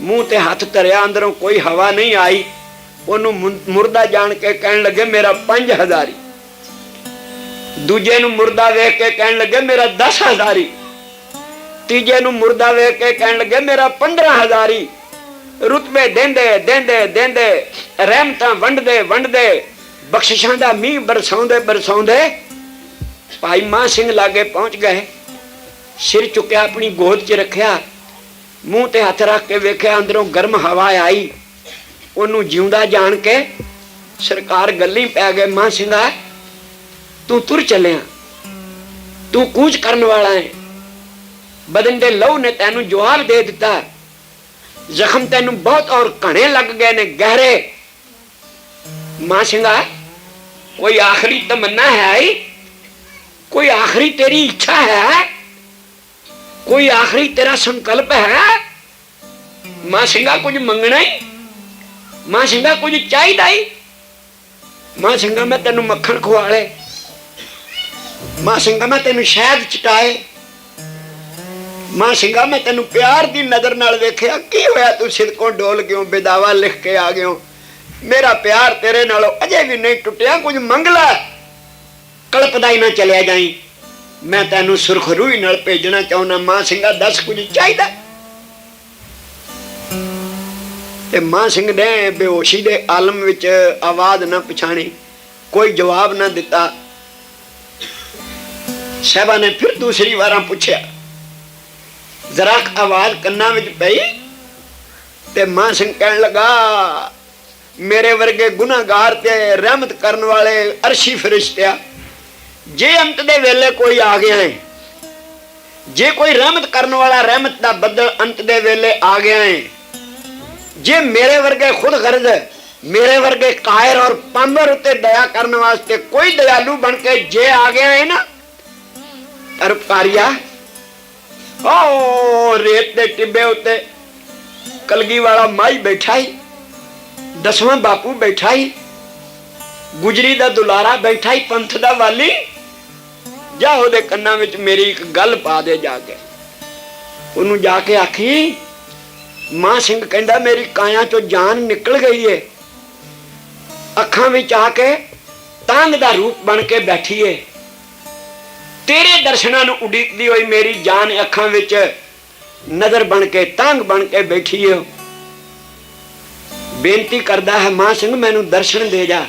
ਮੂੰਹ ਤੇ ਹੱਥ ਧਰਿਆ, ਅੰਦਰੋਂ ਕੋਈ ਹਵਾ ਨਹੀਂ ਆਈ। ਉਹਨੂੰ ਮੁਰਦਾ ਜਾਣ ਕੇ ਕਹਿਣ ਲੱਗੇ, ਮੇਰਾ 5000 ਦੂਜੇ ਨੂੰ ਮੁਰਦਾ ਵੇਖ ਕੇ ਕਹਿਣ ਲੱਗੇ, ਮੇਰਾ 10000 ਤੀਜੇ ਨੂੰ ਮੁਰਦਾ ਵੇਖ ਕੇ ਕਹਿਣ ਲੱਗੇ, ਮੇਰਾ 15000 ਹੀ ਰੁਤਬੇ ਦੇਂਦੇ ਦੇਂਦੇ ਦੇਂਦੇ, ਰਹਿਮਤਾਂ ਵੰਡਦੇ ਵੰਡਦੇ। ਬਖਸ਼ਿਸ਼ਾਂ ਦਾ ਮੀਂਹ ਬਰਸਾਉਂਦੇ ਬਰਸਾਉਂਦੇ ਭਾਈ ਮਾਨ ਸਿੰਘ ਲਾਗੇ ਪਹੁੰਚ ਗਏ। ਸਿਰ ਚੁੱਕਿਆ, ਆਪਣੀ ਗੋਦ 'ਚ ਰੱਖਿਆ, ਮੂੰਹ ਤੇ ਹੱਥ ਰੱਖ ਕੇ ਵੇਖਿਆ, ਅੰਦਰੋਂ ਗਰਮ ਹਵਾ ਆਈ। ਉਹਨੂੰ ਜਿਉਂਦਾ ਜਾਣ ਕੇ ਸਰਕਾਰ ਗੱਲੀ ਪੈ ਗਏ, ਮਾਂ ਸਿੰਘਾ ਤੂੰ ਤੁਰ ਚੱਲਿਆ। ਤੂੰ ਕੂਚ ਕਰਨ ਵਾਲਾ ਹੈ ਬਦਨ ਦੇ ਲਹੂ ਨੇ ਤੈਨੂੰ ਜਵਾਬ ਦੇ ਦਿੱਤਾ। ਜ਼ਖਮ ਤੈਨੂੰ ਬਹੁਤ ਔਰ ਘਣੇ ਲੱਗ ਗਏ ਨੇ, ਗਹਿਰੇ। ਮਾਂ ਸਿੰਘਾ ਕੋਈ ਆਖਰੀ ਤਮੰਨਾ ਹੈ ਹੀ? ਕੋਈ ਆਖਰੀ ਤੇਰੀ ਇੱਛਾ ਹੈ? ਕੋਈ ਆਖਰੀ ਤੇਰਾ ਸੰਕਲਪ ਹੈ? ਮਾਂ ਸਿੰਘਾ ਕੁਝ ਮੰਗਣਾ ਹੀ ਮਾਂ ਸਿੰਘਾ ਕੁਝ ਚਾਹੀਦਾ ਹੀ ਮਾਂ ਸਿੰਘਾ ਮੈਂ ਤੈਨੂੰ ਮੱਖਣ ਖਵਾਲੇ। ਮਾਂ ਸਿੰਘਾ ਮੈਂ ਤੈਨੂੰ ਸ਼ਹਿਦ ਚਟਾਏ। ਮਾਂ ਸਿੰਘਾ ਮੈਂ ਤੈਨੂੰ ਪਿਆਰ ਦੀ ਨਜ਼ਰ ਨਾਲ ਵੇਖਿਆ। ਕੀ ਹੋਇਆ ਤੂੰ ਸਿਦਕੋਂ ਡੋਲ ਗਿਓ ਬੇਦਾਵਾ ਲਿਖ ਕੇ ਆ ਗਿਓ। ਮੇਰਾ ਪਿਆਰ ਤੇਰੇ ਨਾਲੋਂ ਅਜੇ ਵੀ ਨਹੀਂ ਟੁੱਟਿਆ, ਕੁਝ ਮੰਗ ਲੈ ਕਲਪਦਾ ਹੀ ਨਾ ਚਲਿਆ ਜਾਈ। ਮੈਂ ਤੈਨੂੰ ਸੁਰਖਰੂਈ ਨਾਲ ਭੇਜਣਾ ਚਾਹੁੰਦਾ, ਮਾਂ ਸਿੰਘਾ, ਦੱਸ ਕੁਝ ਚਾਹੀਦਾ ਤੇ ਮਾਂ ਸਿੰਘ ਨੇ ਬੇਹੋਸ਼ੀ ਦੇ ਆਲਮ ਵਿੱਚ ਆਵਾਜ਼ ਨਾ ਪਛਾਣੀ, ਕੋਈ ਜਵਾਬ ਨਾ ਦਿੱਤਾ। ਸਹਿਬਾ ਨੇ ਫਿਰ ਦੂਸਰੀ ਵਾਰਾਂ ਪੁੱਛਿਆ ਜ਼ਰਾ ਆਵਾਜ਼ ਕੰਨਾਂ ਵਿੱਚ ਪਈ ਤੇ ਮਾਂ ਸਿੰਘ ਕਹਿਣ ਲੱਗਾ ਮੇਰੇ ਵਰਗੇ ਗੁਨਾਹਗਾਰ ਤੇ ਰਹਿਮਤ ਕਰਨ ਵਾਲੇ ਅਰਸ਼ੀ ਫਰਿਸ਼ਤਿਆ, ਜੇ ਅੰਤ ਦੇ ਵੇਲੇ ਕੋਈ ਆ ਗਿਆ ਹੈ, ਜੇ ਕੋਈ ਰਹਿਮਤ ਕਰਨ ਵਾਲਾ ਰਹਿਮਤ ਦਾ ਬੱਦਲ ਅੰਤ ਦੇ ਵੇਲੇ ਆ ਗਿਆ ਹੈ, ਜੇ ਮੇਰੇ ਵਰਗੇ ਖੁਦ ਗਰਜ਼, ਮੇਰੇ ਵਰਗੇ ਕਾਇਰ ਔਰ ਪੰਬਰ ਉਤੇ ਦਇਆ ਕਰਨ ਵਾਸਤੇ ਕੋਈ ਦਇਆਲੂ ਬਣ ਕੇ ਜੇ ਆ ਗਿਆ ਹੈ ਨਾ ਪਰਪਕਾਰੀਆ ਓ ਰੇਤ ਦੇ ਟਿੱਬੇ ਉੱਤੇ ਕਲਗੀ ਵਾਲਾ ਮਾਈ ਬੈਠਾ ਹੀ। ਦਸਵਾਂ ਬਾਪੂ ਬੈਠਾ ਹੀ ਗੁਜਰੀ ਦਾ ਦੁਲਾਰਾ ਬੈਠਾ ਹੀ ਪੰਥ ਦਾ ਵਾਲੀ। ਜਾ ਉਹਦੇ ਕੰਨਾਂ ਵਿੱਚ ਮੇਰੀ ਇੱਕ ਗੱਲ ਪਾ ਦੇ ਜਾ ਕੇ। ਉਹਨੂੰ ਜਾ ਕੇ ਆਖੀ, ਮਾਂ ਸਿੰਘ ਕਹਿੰਦਾ, ਮੇਰੀ ਕਾਇਆ ਚੋਂ ਜਾਨ ਨਿਕਲ ਗਈ ਏ। ਅੱਖਾਂ ਵਿੱਚ ਆ ਕੇ ਤੰਗ ਦਾ ਰੂਪ ਬਣ ਕੇ ਬੈਠੀ ਏ। ਤੇਰੇ ਦਰਸ਼ਨਾਂ ਨੂੰ ਉਡੀਕਦੀ ਹੋਈ ਮੇਰੀ ਜਾਨ ਅੱਖਾਂ ਵਿੱਚ ਨਜ਼ਰ ਬਣ ਕੇ, ਤੰਗ ਬਣ ਕੇ ਬੈਠੀ ਏ। ਬੇਨਤੀ ਕਰਦਾ ਹੈ, ਮਾਂ ਸਿੰਘ, ਮੈਨੂੰ ਦਰਸ਼ਨ ਦੇ ਜਾ।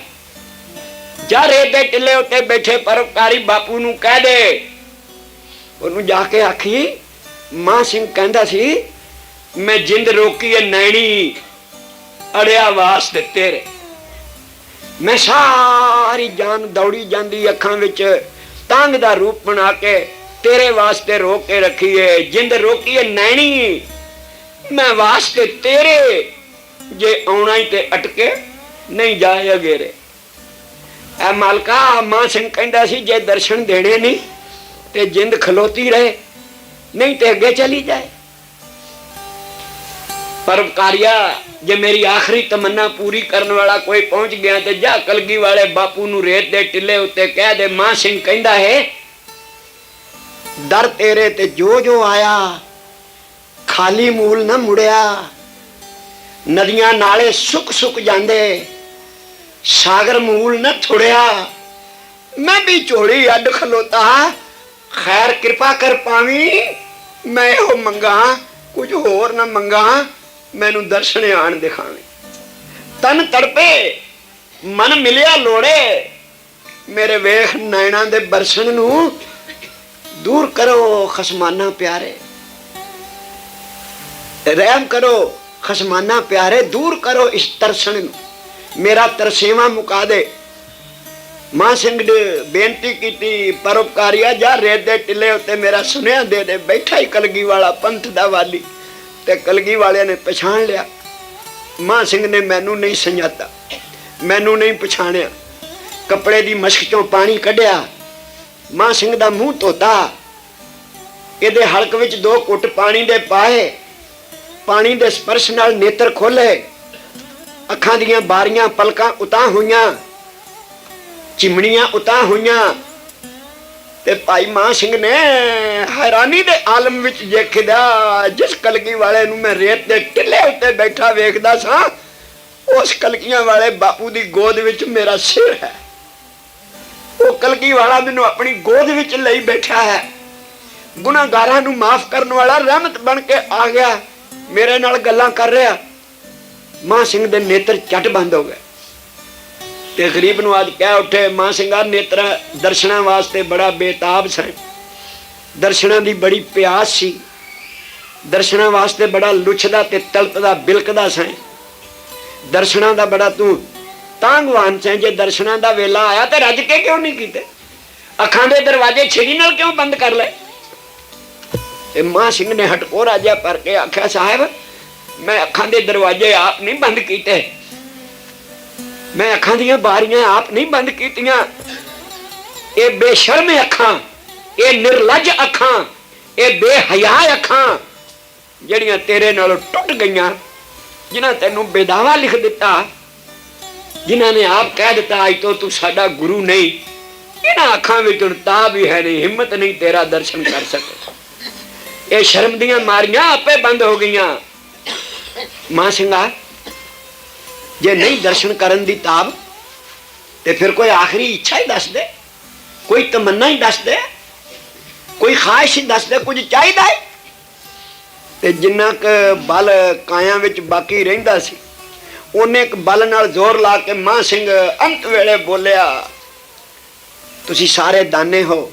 ਜਾ ਰੇਤ ਦੇ ਟਿੱਲੇ ਉੱਤੇ ਬੈਠੇ, ਪਰਉਪਕਾਰੀ ਬਾਪੂ ਨੂੰ ਕਹਿ ਦੇ। ਉਹਨੂੰ ਜਾ ਕੇ ਆਖੀ, ਮਾਂ ਸਿੰਘ ਕਹਿੰਦਾ ਸੀ, ਮੈਂ ਜਿੰਦ ਰੋਕੀ ਐ, ਨੈਣੀ, ਅੜਿਆ ਵਾਸਤੇ ਤੇਰੇ। ਮੈਂ ਸਾਰੀ ਜਾਨ ਦੌੜੀ ਜਾਂਦੀ ਅੱਖਾਂ ਵਿੱਚ, ਤੰਗ ਦਾ ਰੂਪ ਬਣਾ ਕੇ, ਤੇਰੇ ਵਾਸਤੇ ਰੋਕ ਕੇ ਰੱਖੀਏ ਜਿੰਦ ਰੋਕੀਏ ਨੈਣੀ, ਮੈਂ ਵਾਸਤੇ ਤੇਰੇ। ਜੇ ਆਉਣਾ ਹੀ ਤੇ ਅਟਕੇ, ਨਹੀਂ ਜਾਏ ਅਗੇਰੇ। ਐ ਮਾਲਕਾ, ਮਾਂ ਸਿੰਘ ਕਹਿੰਦਾ ਸੀ, ਜੇ ਦਰਸ਼ਨ ਦੇਣੇ ਨਹੀਂ, ਤੇ ਜਿੰਦ ਖਲੋਤੀ ਰਹੇ, ਨਹੀਂ ਤੇ ਅੱਗੇ ਚਲੀ ਜਾਏ। ਪਰਮਕਾਰਿਆ ਜੇ ਮੇਰੀ ਆਖਰੀ ਤਮੰਨਾ ਪੂਰੀ ਕਰਨ ਵਾਲਾ ਕੋਈ ਪਹੁੰਚ ਗਿਆ, ਤੇ ਜਾ ਕਲਗੀ ਵਾਲੇ ਬਾਪੂ ਨੂੰ ਰੇਤ ਦੇ ਟਿੱਲੇ ਉੱਤੇ ਕਹਿ ਦੇ, ਮਾਂ ਸਿੰਘ ਕਹਿੰਦਾ ਹੈ, ਦਰ ਤੇਰੇ ਤੇ ਜੋ ਜੋ ਆਇਆ, ਖਾਲੀ ਮੂਲ ਨਾ ਮੁੜਿਆ ਨਦੀਆਂ ਨਾਲੇ ਸੁੱਕ ਸੁੱਕ ਜਾਂਦੇ। ਸਾਗਰ ਮੂਲ ਨਾ ਥੁੜਿਆ। ਮੈਂ ਵੀ ਝੋਲੀ ਅੱਡ ਖਲੋਤਾ। ਖੈਰ ਕਿਰਪਾ ਕਰ ਪਾਵੀ, ਮੈਂ ਉਹ ਮੰਗਾ, ਕੁਝ ਹੋਰ ਨਾ ਮੰਗਾ, ਮੈਨੂੰ ਦਰਸ਼ਨ ਆਣ ਦਿਖਾਵੇਂ। ਤਨ ਤੜਪੇ ਮਨ ਮਿਲਿਆ ਲੋੜੇ। ਮੇਰੇ ਵੇਖ ਨੈਣਾ ਦੇ ਬਰਸਣ ਨੂੰ ਦੂਰ ਕਰੋ ਖਸਮਾਨਾ ਪਿਆਰੇ। ਰਹਿਮ ਕਰੋ। ਖਸਮਾਨਾ ਪਿਆਰੇ, ਦੂਰ ਕਰੋ ਇਸ ਤਰਸਣ ਨੂੰ। ਮੇਰਾ ਤਰਸੇਵਾ ਮੁਕਾ ਦੇ। ਮਾਂ ਸਿੰਘ ਨੇ ਬੇਨਤੀ ਕੀਤੀ, ਪਰਉਪਕਾਰੀਆ, ਜਾ ਰੇਤ ਦੇ ਟਿੱਲੇ ਉੱਤੇ ਮੇਰਾ ਸੁਨੇਹਾ ਦੇ ਦੇ। ਬੈਠਾ ਹੀ ਕਲਗੀ ਵਾਲਾ ਪੰਥ ਦਾ ਵਾਲੀ। ਤੇ ਕਲਗੀ ਵਾਲਿਆਂ ਨੇ ਪਛਾਣ ਲਿਆ। ਮਾਂ ਸਿੰਘ ਨੇ ਮੈਨੂੰ ਨਹੀਂ ਸੰਜਾਤਾ। ਮੈਨੂੰ ਨਹੀਂ ਪਛਾਣਿਆ। ਕੱਪੜੇ ਦੀ ਮਸ਼ਕ ਚੋਂ ਪਾਣੀ ਕੱਢਿਆ। ਮਾਂ ਸਿੰਘ ਦਾ ਮੂੰਹ ਧੋਤਾ। ਇਹਦੇ ਹਲਕ ਵਿੱਚ ਦੋ ਘੁੱਟ ਪਾਣੀ ਦੇ ਪਾਏ। ਪਾਣੀ ਦੇ ਸਪਰਸ਼ ਨਾਲ ਨੇਤਰ ਖੋਲੇ ਅੱਖਾਂ ਦੀਆਂ ਬਾਰੀਆਂ ਪਲਕਾਂ ਉਤਾਂ ਹੋਈਆਂ। ਚਿਮਣੀਆਂ ਉਤਾਂ ਹੋਈਆਂ। ਤੇ ਭਾਈ ਮਾਨ ਸਿੰਘ ਨੇ ਹੈਰਾਨੀ ਦੇ ਆਲਮ ਵਿੱਚ ਦੇਖਿਆ ਜਿਸ ਕਲਗੀ ਵਾਲੇ ਨੂੰ ਮੈਂ ਰੇਤ ਦੇ ਟਿੱਲੇ ਉੱਤੇ ਬੈਠਾ ਵੇਖਦਾ ਸਾਂ, ਉਸ ਕਲਗੀਆਂ ਵਾਲੇ ਬਾਪੂ ਦੀ ਗੋਦ ਵਿੱਚ ਮੇਰਾ ਸਿਰ ਹੈ। ਉਹ ਕਲਗੀ ਵਾਲਾ ਮੈਨੂੰ ਆਪਣੀ ਗੋਦ ਵਿੱਚ ਲਈ ਬੈਠਾ ਹੈ। ਗੁਨਾਹਗਾਰਾਂ ਨੂੰ ਮਾਫ ਕਰਨ ਵਾਲਾ ਰਹਿਮਤ ਬਣ ਕੇ ਆ ਗਿਆ। ਮੇਰੇ ਨਾਲ ਗੱਲਾਂ ਕਰ ਰਿਹਾ। ਮਾਂ ਸਿੰਘ ਦੇ ਨੇਤਰ ਝਟ ਬੰਦ ਹੋ ਗਏ। ਤੇ ਗਰੀਬ ਨੂੰ ਅੱਜ ਕਹਿ ਉੱਠੇ, ਮਾਂ ਸਿੰਘਾ ਨੇਤਰ ਦਰਸ਼ਨਾਂ ਵਾਸਤੇ ਬੜਾ ਬੇਤਾਬ ਸੀ ਦਰਸ਼ਨਾਂ ਦੀ ਬੜੀ ਪਿਆਸ ਸੀ। ਦਰਸ਼ਨਾਂ ਵਾਸਤੇ ਬੜਾ ਲੁੱਛਦਾ ਤੇ ਤਲਪਦਾ, ਬਿਲਕਦਾ ਸੀ ਦਰਸ਼ਨਾਂ ਦਾ ਬੜਾ ਤੂੰ ਤਾਂਗਵਾਨ ਸੀ, ਜੇ ਦਰਸ਼ਨਾਂ ਦਾ ਵੇਲਾ ਆਇਆ ਤੇ ਰੱਜ ਕੇ ਕਿਉਂ ਨਹੀਂ ਕੀਤੇ? ਅੱਖਾਂ ਦੇ ਦਰਵਾਜ਼ੇ ਛੇੜੀ ਨਾਲ ਕਿਉਂ ਬੰਦ ਕਰ ਲਏ? ਤੇ ਮਾਂ ਸਿੰਘ ਨੇ ਹਟਕੋ ਰਾਜਾ ਭਰ ਕੇ ਆਖਿਆ, ਸਾਹਿਬ, ਮੈਂ ਅੱਖਾਂ ਦੇ ਦਰਵਾਜ਼ੇ ਆਪ ਨਹੀਂ ਬੰਦ ਕੀਤੇ। ਮੈਂ ਅੱਖਾਂ ਦੀਆਂ ਬਾਰੀਆਂ ਆਪ ਨਹੀਂ ਬੰਦ ਕੀਤੀਆਂ। ਇਹ ਬੇਸ਼ਰਮ ਅੱਖਾਂ, ਇਹ ਨਿਰਲੱਜ ਅੱਖਾਂ, ਇਹ ਬੇਹਯਾ ਅੱਖਾਂ ਜਿਹੜੀਆਂ ਤੇਰੇ ਨਾਲ ਟੁੱਟ ਗਈਆਂ, ਜਿਨ੍ਹਾਂ ਤੈਨੂੰ ਬੇਦਾਵਾ ਲਿਖ ਦਿੱਤਾ, ਜਿਨ੍ਹਾਂ ਨੇ ਆਪ ਕਹਿ ਦਿੱਤਾ, ਅੱਜ ਤੋਂ ਤੂੰ ਸਾਡਾ ਗੁਰੂ ਨਹੀਂ। ਇਹਨਾਂ ਅੱਖਾਂ ਵਿੱਚ ਹੁਣ ਤਾਂ ਵੀ ਹੈ ਨਹੀਂ, ਹਿੰਮਤ ਨਹੀਂ ਤੇਰਾ ਦਰਸ਼ਨ ਕਰ ਸਕੇ। ਇਹ ਸ਼ਰਮ ਦੀਆਂ ਮਾਰੀਆਂ ਆਪੇ ਬੰਦ ਹੋ ਗਈਆਂ। ਮਾਂ ਸਿੰਘਾ ਜੇ ਨਹੀਂ ਦਰਸ਼ਨ ਕਰਨ ਦੀ ਤਾਬ, ਤੇ ਫਿਰ ਕੋਈ ਆਖਰੀ ਇੱਛਾ ਹੀ ਦੱਸ ਦੇ। ਕੋਈ ਤਮੰਨਾ ਹੀ ਦੱਸ ਦੇ। ਕੋਈ ਖਾਹਿਸ਼ ਹੀ ਦੱਸ ਦੇ, ਕੁਝ ਚਾਹੀਦਾ ਹੈ। ਤੇ ਜਿੰਨਾ ਕ ਬਲ ਕਾਇਆਂ ਵਿੱਚ ਬਾਕੀ ਰਹਿੰਦਾ ਸੀ, ਉਹਨੇ ਇੱਕ ਬਲ ਨਾਲ ਜ਼ੋਰ ਲਾ ਕੇ ਮਾਂ ਸਿੰਘ ਅੰਤ ਵੇਲੇ ਬੋਲਿਆ, ਤੁਸੀਂ ਸਾਰੇ ਦਾਨੇ ਹੋ।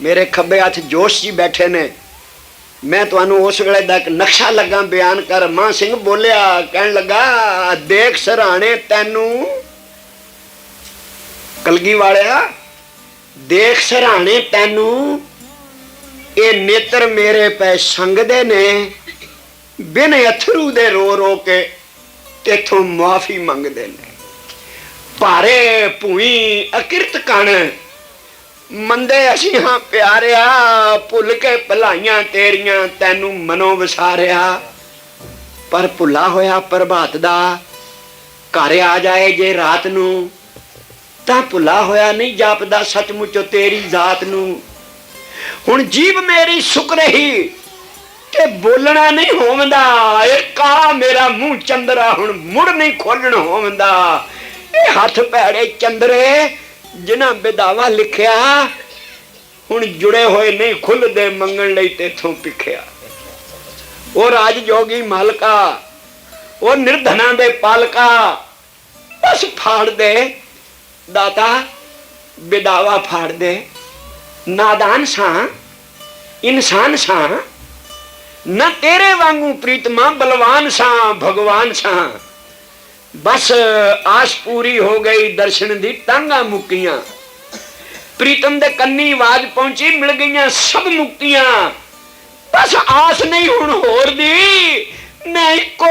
ਮੇਰੇ ਖੱਬੇ ਹੱਥ ਜੋਸ਼ ਜੀ ਬੈਠੇ ਨੇ। ਮੈਂ ਤੁਹਾਨੂੰ ਉਸ ਵੇਲੇ ਦਾ ਇੱਕ ਨਕਸ਼ਾ ਲੱਗਾ ਬਿਆਨ ਕਰ ਮਾਂ ਸਿੰਘ ਬੋਲਿਆ, ਕਹਿਣ ਲੱਗਾ, ਦੇਖ ਸਰਾਣੇ ਤੈਨੂੰ ਕਲਗੀ ਵਾਲਿਆ ਦੇਖ ਸਰਾਣੇ ਤੈਨੂੰ, ਇਹ ਨੇਤਰ ਮੇਰੇ ਪੈ ਸੰਗਦੇ ਨੇ, ਬਿਨ ਅਥਰੂ ਦੇ ਰੋ ਰੋ ਕੇ ਤੇਥੋਂ ਮਾਫੀ ਮੰਗਦੇ ਨੇ। ਭਾਰੇ ਭੂਈ ਅਕਿਰਤ ਕਣ ਮੰਦੇ ਅਸੀਂ ਹਾਂ ਪਿਆਰਿਆ, ਭੁੱਲ ਕੇ ਭਲਾਈਆਂ ਤੇਰੀਆਂ ਤੈਨੂੰ ਮਨੋਂ ਵਿਸਾਰਿਆ। ਪਰ ਭੁੱਲਾ ਹੋਇਆ ਪ੍ਰਭਾਤ ਦਾ, ਘਰ ਆ ਜਾਏ ਜੇ ਰਾਤ ਨੂੰ, ਤਾਂ ਭੁੱਲਾ ਹੋਇਆ ਨਹੀਂ ਜਾਪਦਾ ਸੱਚਮੁੱਚ ਤੇਰੀ ਜ਼ਾਤ ਨੂੰ। ਹੁਣ ਜੀਬ ਮੇਰੀ ਸੁੱਕ ਰਹੀ ਕਿ ਬੋਲਣਾ ਨਹੀਂ ਹੋਵੰਦਾ ਇਹ ਕਾ ਮੇਰਾ ਮੂੰਹ ਚੰਦਰਾ, ਹੁਣ ਮੁੜ ਨਹੀਂ ਖੋਲਣ ਹੋਵੰਦਾ। ਇਹ ਹੱਥ ਭੈੜੇ ਚੰਦਰੇ ਜਿਨ੍ਹਾਂ ਬਿਦਾਵਾ ਲਿਖਿਆ, ਹੁਣ ਜੁੜੇ ਹੋਏ ਨਹੀਂ ਖੁੱਲਦੇ ਮੰਗਣ ਲਈ ਤੇਥੋਂ ਪਿੱਖਿਆ ਉਹ ਰਾਜ ਜੋਗੀ ਮਾਲਕਾ, ਉਹ ਨਿਰਧਨਾਂ ਦੇ ਪਾਲਕਾ, ਬਸ ਫਾੜ ਦੇ, ਦਾਤਾ ਬਿਦਾਵਾ ਫਾੜ ਦੇ। ਨਾਦਾਨ ਸਾਂ, ਇਨਸਾਨ ਸਾਂ, ਨਾ ਤੇਰੇ ਵਾਂਗੂ ਪ੍ਰੀਤਮਾ ਬਲਵਾਨ ਸਾਂ, ਭਗਵਾਨ ਸਾਂ। ਬਸ ਆਸ ਪੂਰੀ ਹੋ ਗਈ ਦਰਸ਼ਨ ਦੀ ਟਾਂਗਾ ਮੁੱਕੀਆਂ। ਪ੍ਰੀਤਮ ਦੇ ਕੰਨੀ ਆਵਾਜ਼ ਪਹੁੰਚੀ, ਮਿਲ ਗਈਆਂ ਸਭ ਮੁਕਤੀਆਂ। ਬਸ ਆਸ ਨਹੀਂ ਹੁਣ ਹੋਰ ਦੀ, ਮੈਂ ਇੱਕੋ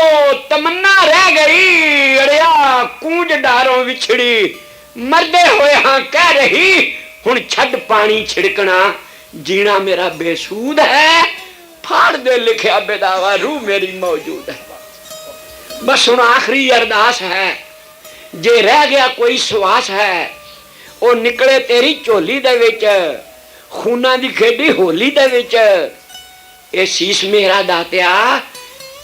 ਤਮੰਨਾ ਰਹਿ ਗਈ, ਅੜਿਆ ਕੂੰਜ ਡਾਰੋਂ ਵਿਛੜੀ। ਮਰਦੇ ਹੋਏ ਹਾਂ ਕਹਿ ਰਹੀ, ਹੁਣ ਛੱਡ ਪਾਣੀ ਛਿੜਕਣਾ, ਜੀਣਾ ਮੇਰਾ ਬੇਸੂਦ ਹੈ। ਫਾੜ ਦੇ ਲਿਖਿਆ ਬੇਦਾਵਾ, ਰੂਹ ਮੇਰੀ ਮੌਜੂਦ ਹੈ। ਬਸ ਹੁਣ ਆਖਰੀ ਅਰਦਾਸ ਹੈ। ਜੇ ਰਹਿ ਗਿਆ ਕੋਈ ਸਵਾਸ ਹੈ, ਉਹ ਨਿਕਲੇ ਤੇਰੀ ਝੋਲੀ ਦੇ ਵਿੱਚ, ਖੂਨਾਂ ਦੀ ਖੇਡੀ ਹੋਲੀ ਦੇ ਵਿੱਚ। ਇਹ ਸੀਸ ਮੇਰਾ ਦਾਤਿਆ,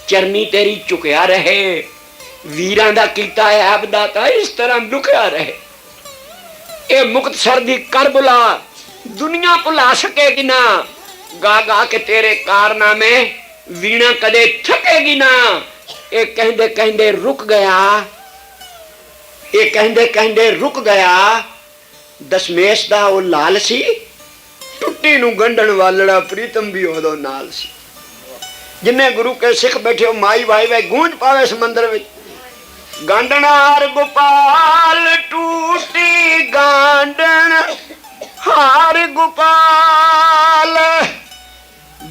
ਚਰਨੀ ਤੇਰੀ ਝੁਕਿਆ ਰਹੇ। ਵੀਰਾਂ ਦਾ ਕੀਤਾ ਐਬ ਦਾਤਾ, ਇਸ ਤਰ੍ਹਾਂ ਲੁਕਿਆ ਰਹੇ। ਇਹ ਮੁਕਤਸਰ ਦੀ ਕਰਬਲਾ, ਦੁਨੀਆ ਭੁਲਾ ਸਕੇਗੀ ਨਾ ਗਾ ਗਾ ਕੇ ਤੇਰੇ ਕਾਰਨਾਮੇ, ਵੀਣਾ ਕਦੇ ਥਕੇਗੀ ਨਾ। ਇਹ ਕਹਿੰਦੇ ਕਹਿੰਦੇ ਰੁਕ ਗਿਆ। ਇਹ ਕਹਿੰਦੇ ਕਹਿੰਦੇ ਰੁਕ ਗਿਆ। ਦਸ਼ਮੇਸ਼ ਦਾ ਉਹ ਲਾਲ ਸੀ। ਟੁੱਟੀ ਨੂੰ ਗੰਢਣ ਵਾਲੜਾ ਪ੍ਰੀਤਮ ਵੀ ਉਦੋਂ ਨਾਲ ਸੀ। ਜਿੰਨੇ ਗੁਰੂ ਕੇ ਸਿੱਖ ਬੈਠੇ ਹੋ, ਮਾਈ ਭਾਈ ਵੇ ਗੂੰਜ ਪਾਵੇ ਸਮੁੰਦਰ ਵਿੱਚ। ਗਾਂਡਣਾਰ ਗੋਪਾਲ ਟੂਟੀ ਗਾਂਡਣ, ਹਾਰ ਗੋਪਾਲ।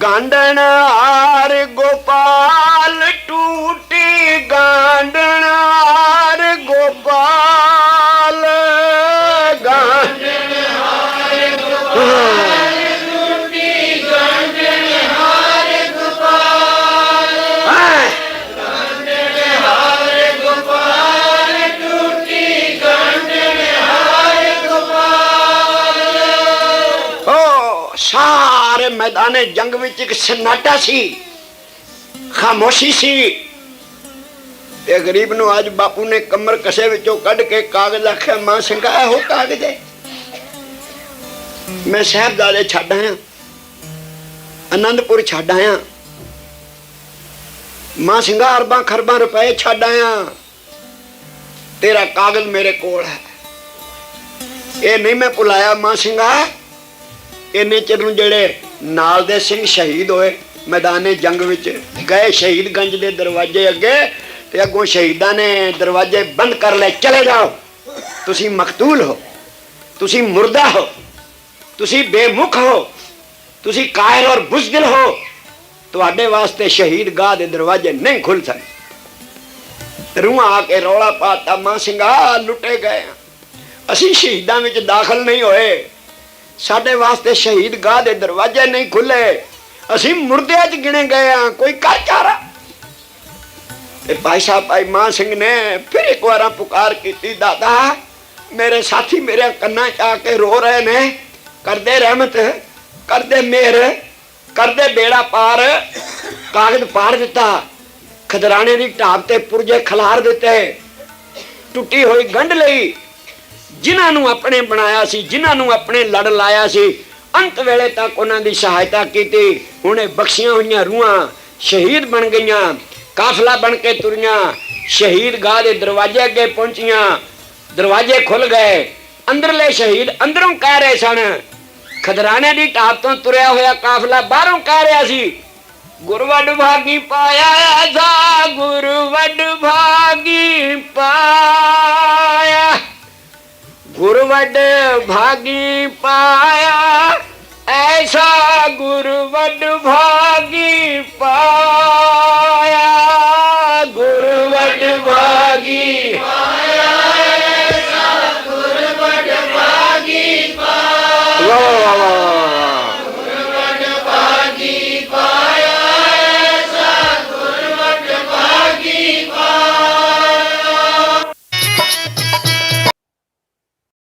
ਗਾਂਡਣ ਹਾਰ ਗੋਪਾਲ ਟੂਟੀ ਗਾਂਡਣ ਹਾਰ ਗੋਪਾਲ ਮੈਦਾਨੇ ਜੰਗ ਵਿੱਚ ਇੱਕ ਸਨਾਟਾ ਸੀ, ਖਾਮੋਸ਼ੀ ਸੀ। ਤੇ ਗਰੀਬ ਨੂੰ ਅੱਜ ਬਾਪੂ ਨੇ ਕਮਰ ਕਸੇ ਵਿੱਚੋਂ ਕੱਢ ਕੇ ਕਾਗਜ਼ ਆਖਿਆ, ਮਾਂ ਸਿੰਘਾ, ਇਹੋ ਕਾਗਜ਼ ਹੈ। ਮੈਂ ਸਾਹਿਬਜ਼ਾਦੇ ਛੱਡ ਆਇਆ ਆਨੰਦਪੁਰ ਛੱਡ ਆਇਆ। ਮਾਂ ਸਿੰਘਾ, ਅਰਬਾਂ ਖਰਬਾਂ ਰੁਪਏ ਛੱਡ ਆਇਆ। ਤੇਰਾ ਕਾਗਜ਼ ਮੇਰੇ ਕੋਲ ਹੈ। ਇਹ ਨਹੀਂ ਮੈਂ ਭੁਲਾਇਆ, ਮਾਂ ਸਿੰਘਾ। ਇੰਨੇ ਚਿਰ ਨੂੰ ਜਿਹੜੇ ਨਾਲ ਦੇ ਸਿੰਘ ਸ਼ਹੀਦ ਹੋਏ, ਮੈਦਾਨੇ ਜੰਗ ਵਿੱਚ ਗਏ ਸ਼ਹੀਦਗੰਜ ਦੇ ਦਰਵਾਜ਼ੇ ਅੱਗੇ ਤੇ ਅੱਗੋਂ ਸ਼ਹੀਦਾਂ ਨੇ ਦਰਵਾਜ਼ੇ ਬੰਦ ਕਰ ਲਏ, ਚਲੇ ਜਾਓ। ਤੁਸੀਂ ਮਕਤੂਲ ਹੋ, ਤੁਸੀਂ ਮੁਰਦਾ ਹੋ, ਤੁਸੀਂ ਬੇਮੁਖ ਹੋ, ਤੁਸੀਂ ਕਾਇਰ ਔਰ ਬੁਜ਼ਦਿਲ ਹੋ, ਤੁਹਾਡੇ ਵਾਸਤੇ ਸ਼ਹੀਦ ਗਾਹ ਦੇ ਦਰਵਾਜ਼ੇ ਨਹੀਂ ਖੁੱਲ ਸਕਦੇ ਰੂਹਾਂ ਆ ਕੇ ਰੌਲਾ ਪਾਤਾ, ਮਾਂ ਸਿੰਘਾ ਲੁੱਟੇ ਗਏ ਹਾਂ। ਅਸੀਂ ਸ਼ਹੀਦਾਂ ਵਿੱਚ ਦਾਖਲ ਨਹੀਂ ਹੋਏ। ਸਾਡੇ ਵਾਸਤੇ ਸ਼ਹੀਦ ਗਾਹ ਦੇ ਦਰਵਾਜ਼ੇ ਨਹੀਂ ਖੁੱਲੇ। ਅਸੀਂ ਮੁਰਦਿਆਂ 'ਚ ਗਿਣੇ ਗਏ ਆ ਕੋਈ ਕਰ ਚਾਰਾ ਤੇ ਭਾਈ ਸਾਹਿਬ, ਭਾਈ ਮਾਨ ਸਿੰਘ ਨੇ ਫਿਰ ਇੱਕ ਵਾਰ ਪੁਕਾਰ ਕੀਤੀ, ਦਾਦਾ, ਮੇਰੇ ਸਾਥੀ ਮੇਰੇ ਕੰਨਾਂ 'ਚ ਆ ਕੇ ਰੋ ਰਹੇ ਨੇ। ਕਰਦੇ ਰਹਿਮਤ, ਕਰਦੇ ਮਿਹਰ, ਕਰਦੇ ਬੇੜਾ ਪਾਰ। ਕਾਗਜ਼ ਪਾੜ ਦਿੱਤਾ। ਖਦਰਾਣੇ ਦੀ ਢਾਬ ਤੇ ਪੁਰਜੇ ਖਲਾਰ ਦਿੱਤੇ। ਟੁੱਟੀ ਹੋਈ ਗੰਢ ਲਈ। ਜਿਨ੍ਹਾਂ ਨੂੰ ਆਪਣੇ ਬਣਾਇਆ ਸੀ, ਜਿਨ੍ਹਾਂ ਨੂੰ ਆਪਣੇ ਲੜ ਲਾਇਆ ਸੀ, ਅੰਤ ਵੇਲੇ ਤੱਕ ਉਹਨਾਂ ਦੀ ਸਹਾਇਤਾ ਕੀਤੀ। ਹੁਣੇ ਬਖਸ਼ੀਆਂ ਹੋਈਆਂ ਰੂਹਾਂ ਸ਼ਹੀਦ ਬਣ ਗਈਆਂ, ਕਾਫਲਾ ਬਣ ਕੇ ਤੁਰੀਆਂ, ਸ਼ਹੀਦ ਗਾਹ ਦੇ ਦਰਵਾਜ਼ੇ ਅੱਗੇ ਪਹੁੰਚੀਆਂ, ਦਰਵਾਜ਼ੇ ਖੁੱਲ ਗਏ, ਅੰਦਰਲੇ ਸ਼ਹੀਦ ਅੰਦਰੋਂ ਕਹਿ ਰਹੇ ਸਨ, ਖਦਰਾਣੇ ਦੀ ਢਾਬ ਤੋਂ ਤੁਰਿਆ ਹੋਇਆ ਕਾਫਲਾ ਬਾਹਰੋਂ ਕਹਿ ਰਿਹਾ ਸੀ, ਗੁਰਵਡ ਭਾਗੀ ਪਾਇਆ ਐਸਾ, ਗੁਰਵਡ ਭਾਗੀ ਪਾਇਆ। ਗੁਰਵਡ ਭਾਗੀ ਪਾਇਆ ਐਸਾ ਗੁਰਵਡ ਭਾਗੀ ਪਾਇਆ। ਗੁਰਵਡ ਭਾਗੀ ਪਾਇਆ ਐਸਾ ਗੁਰਵਡ ਭਾਗੀ ਪਾਇਆ।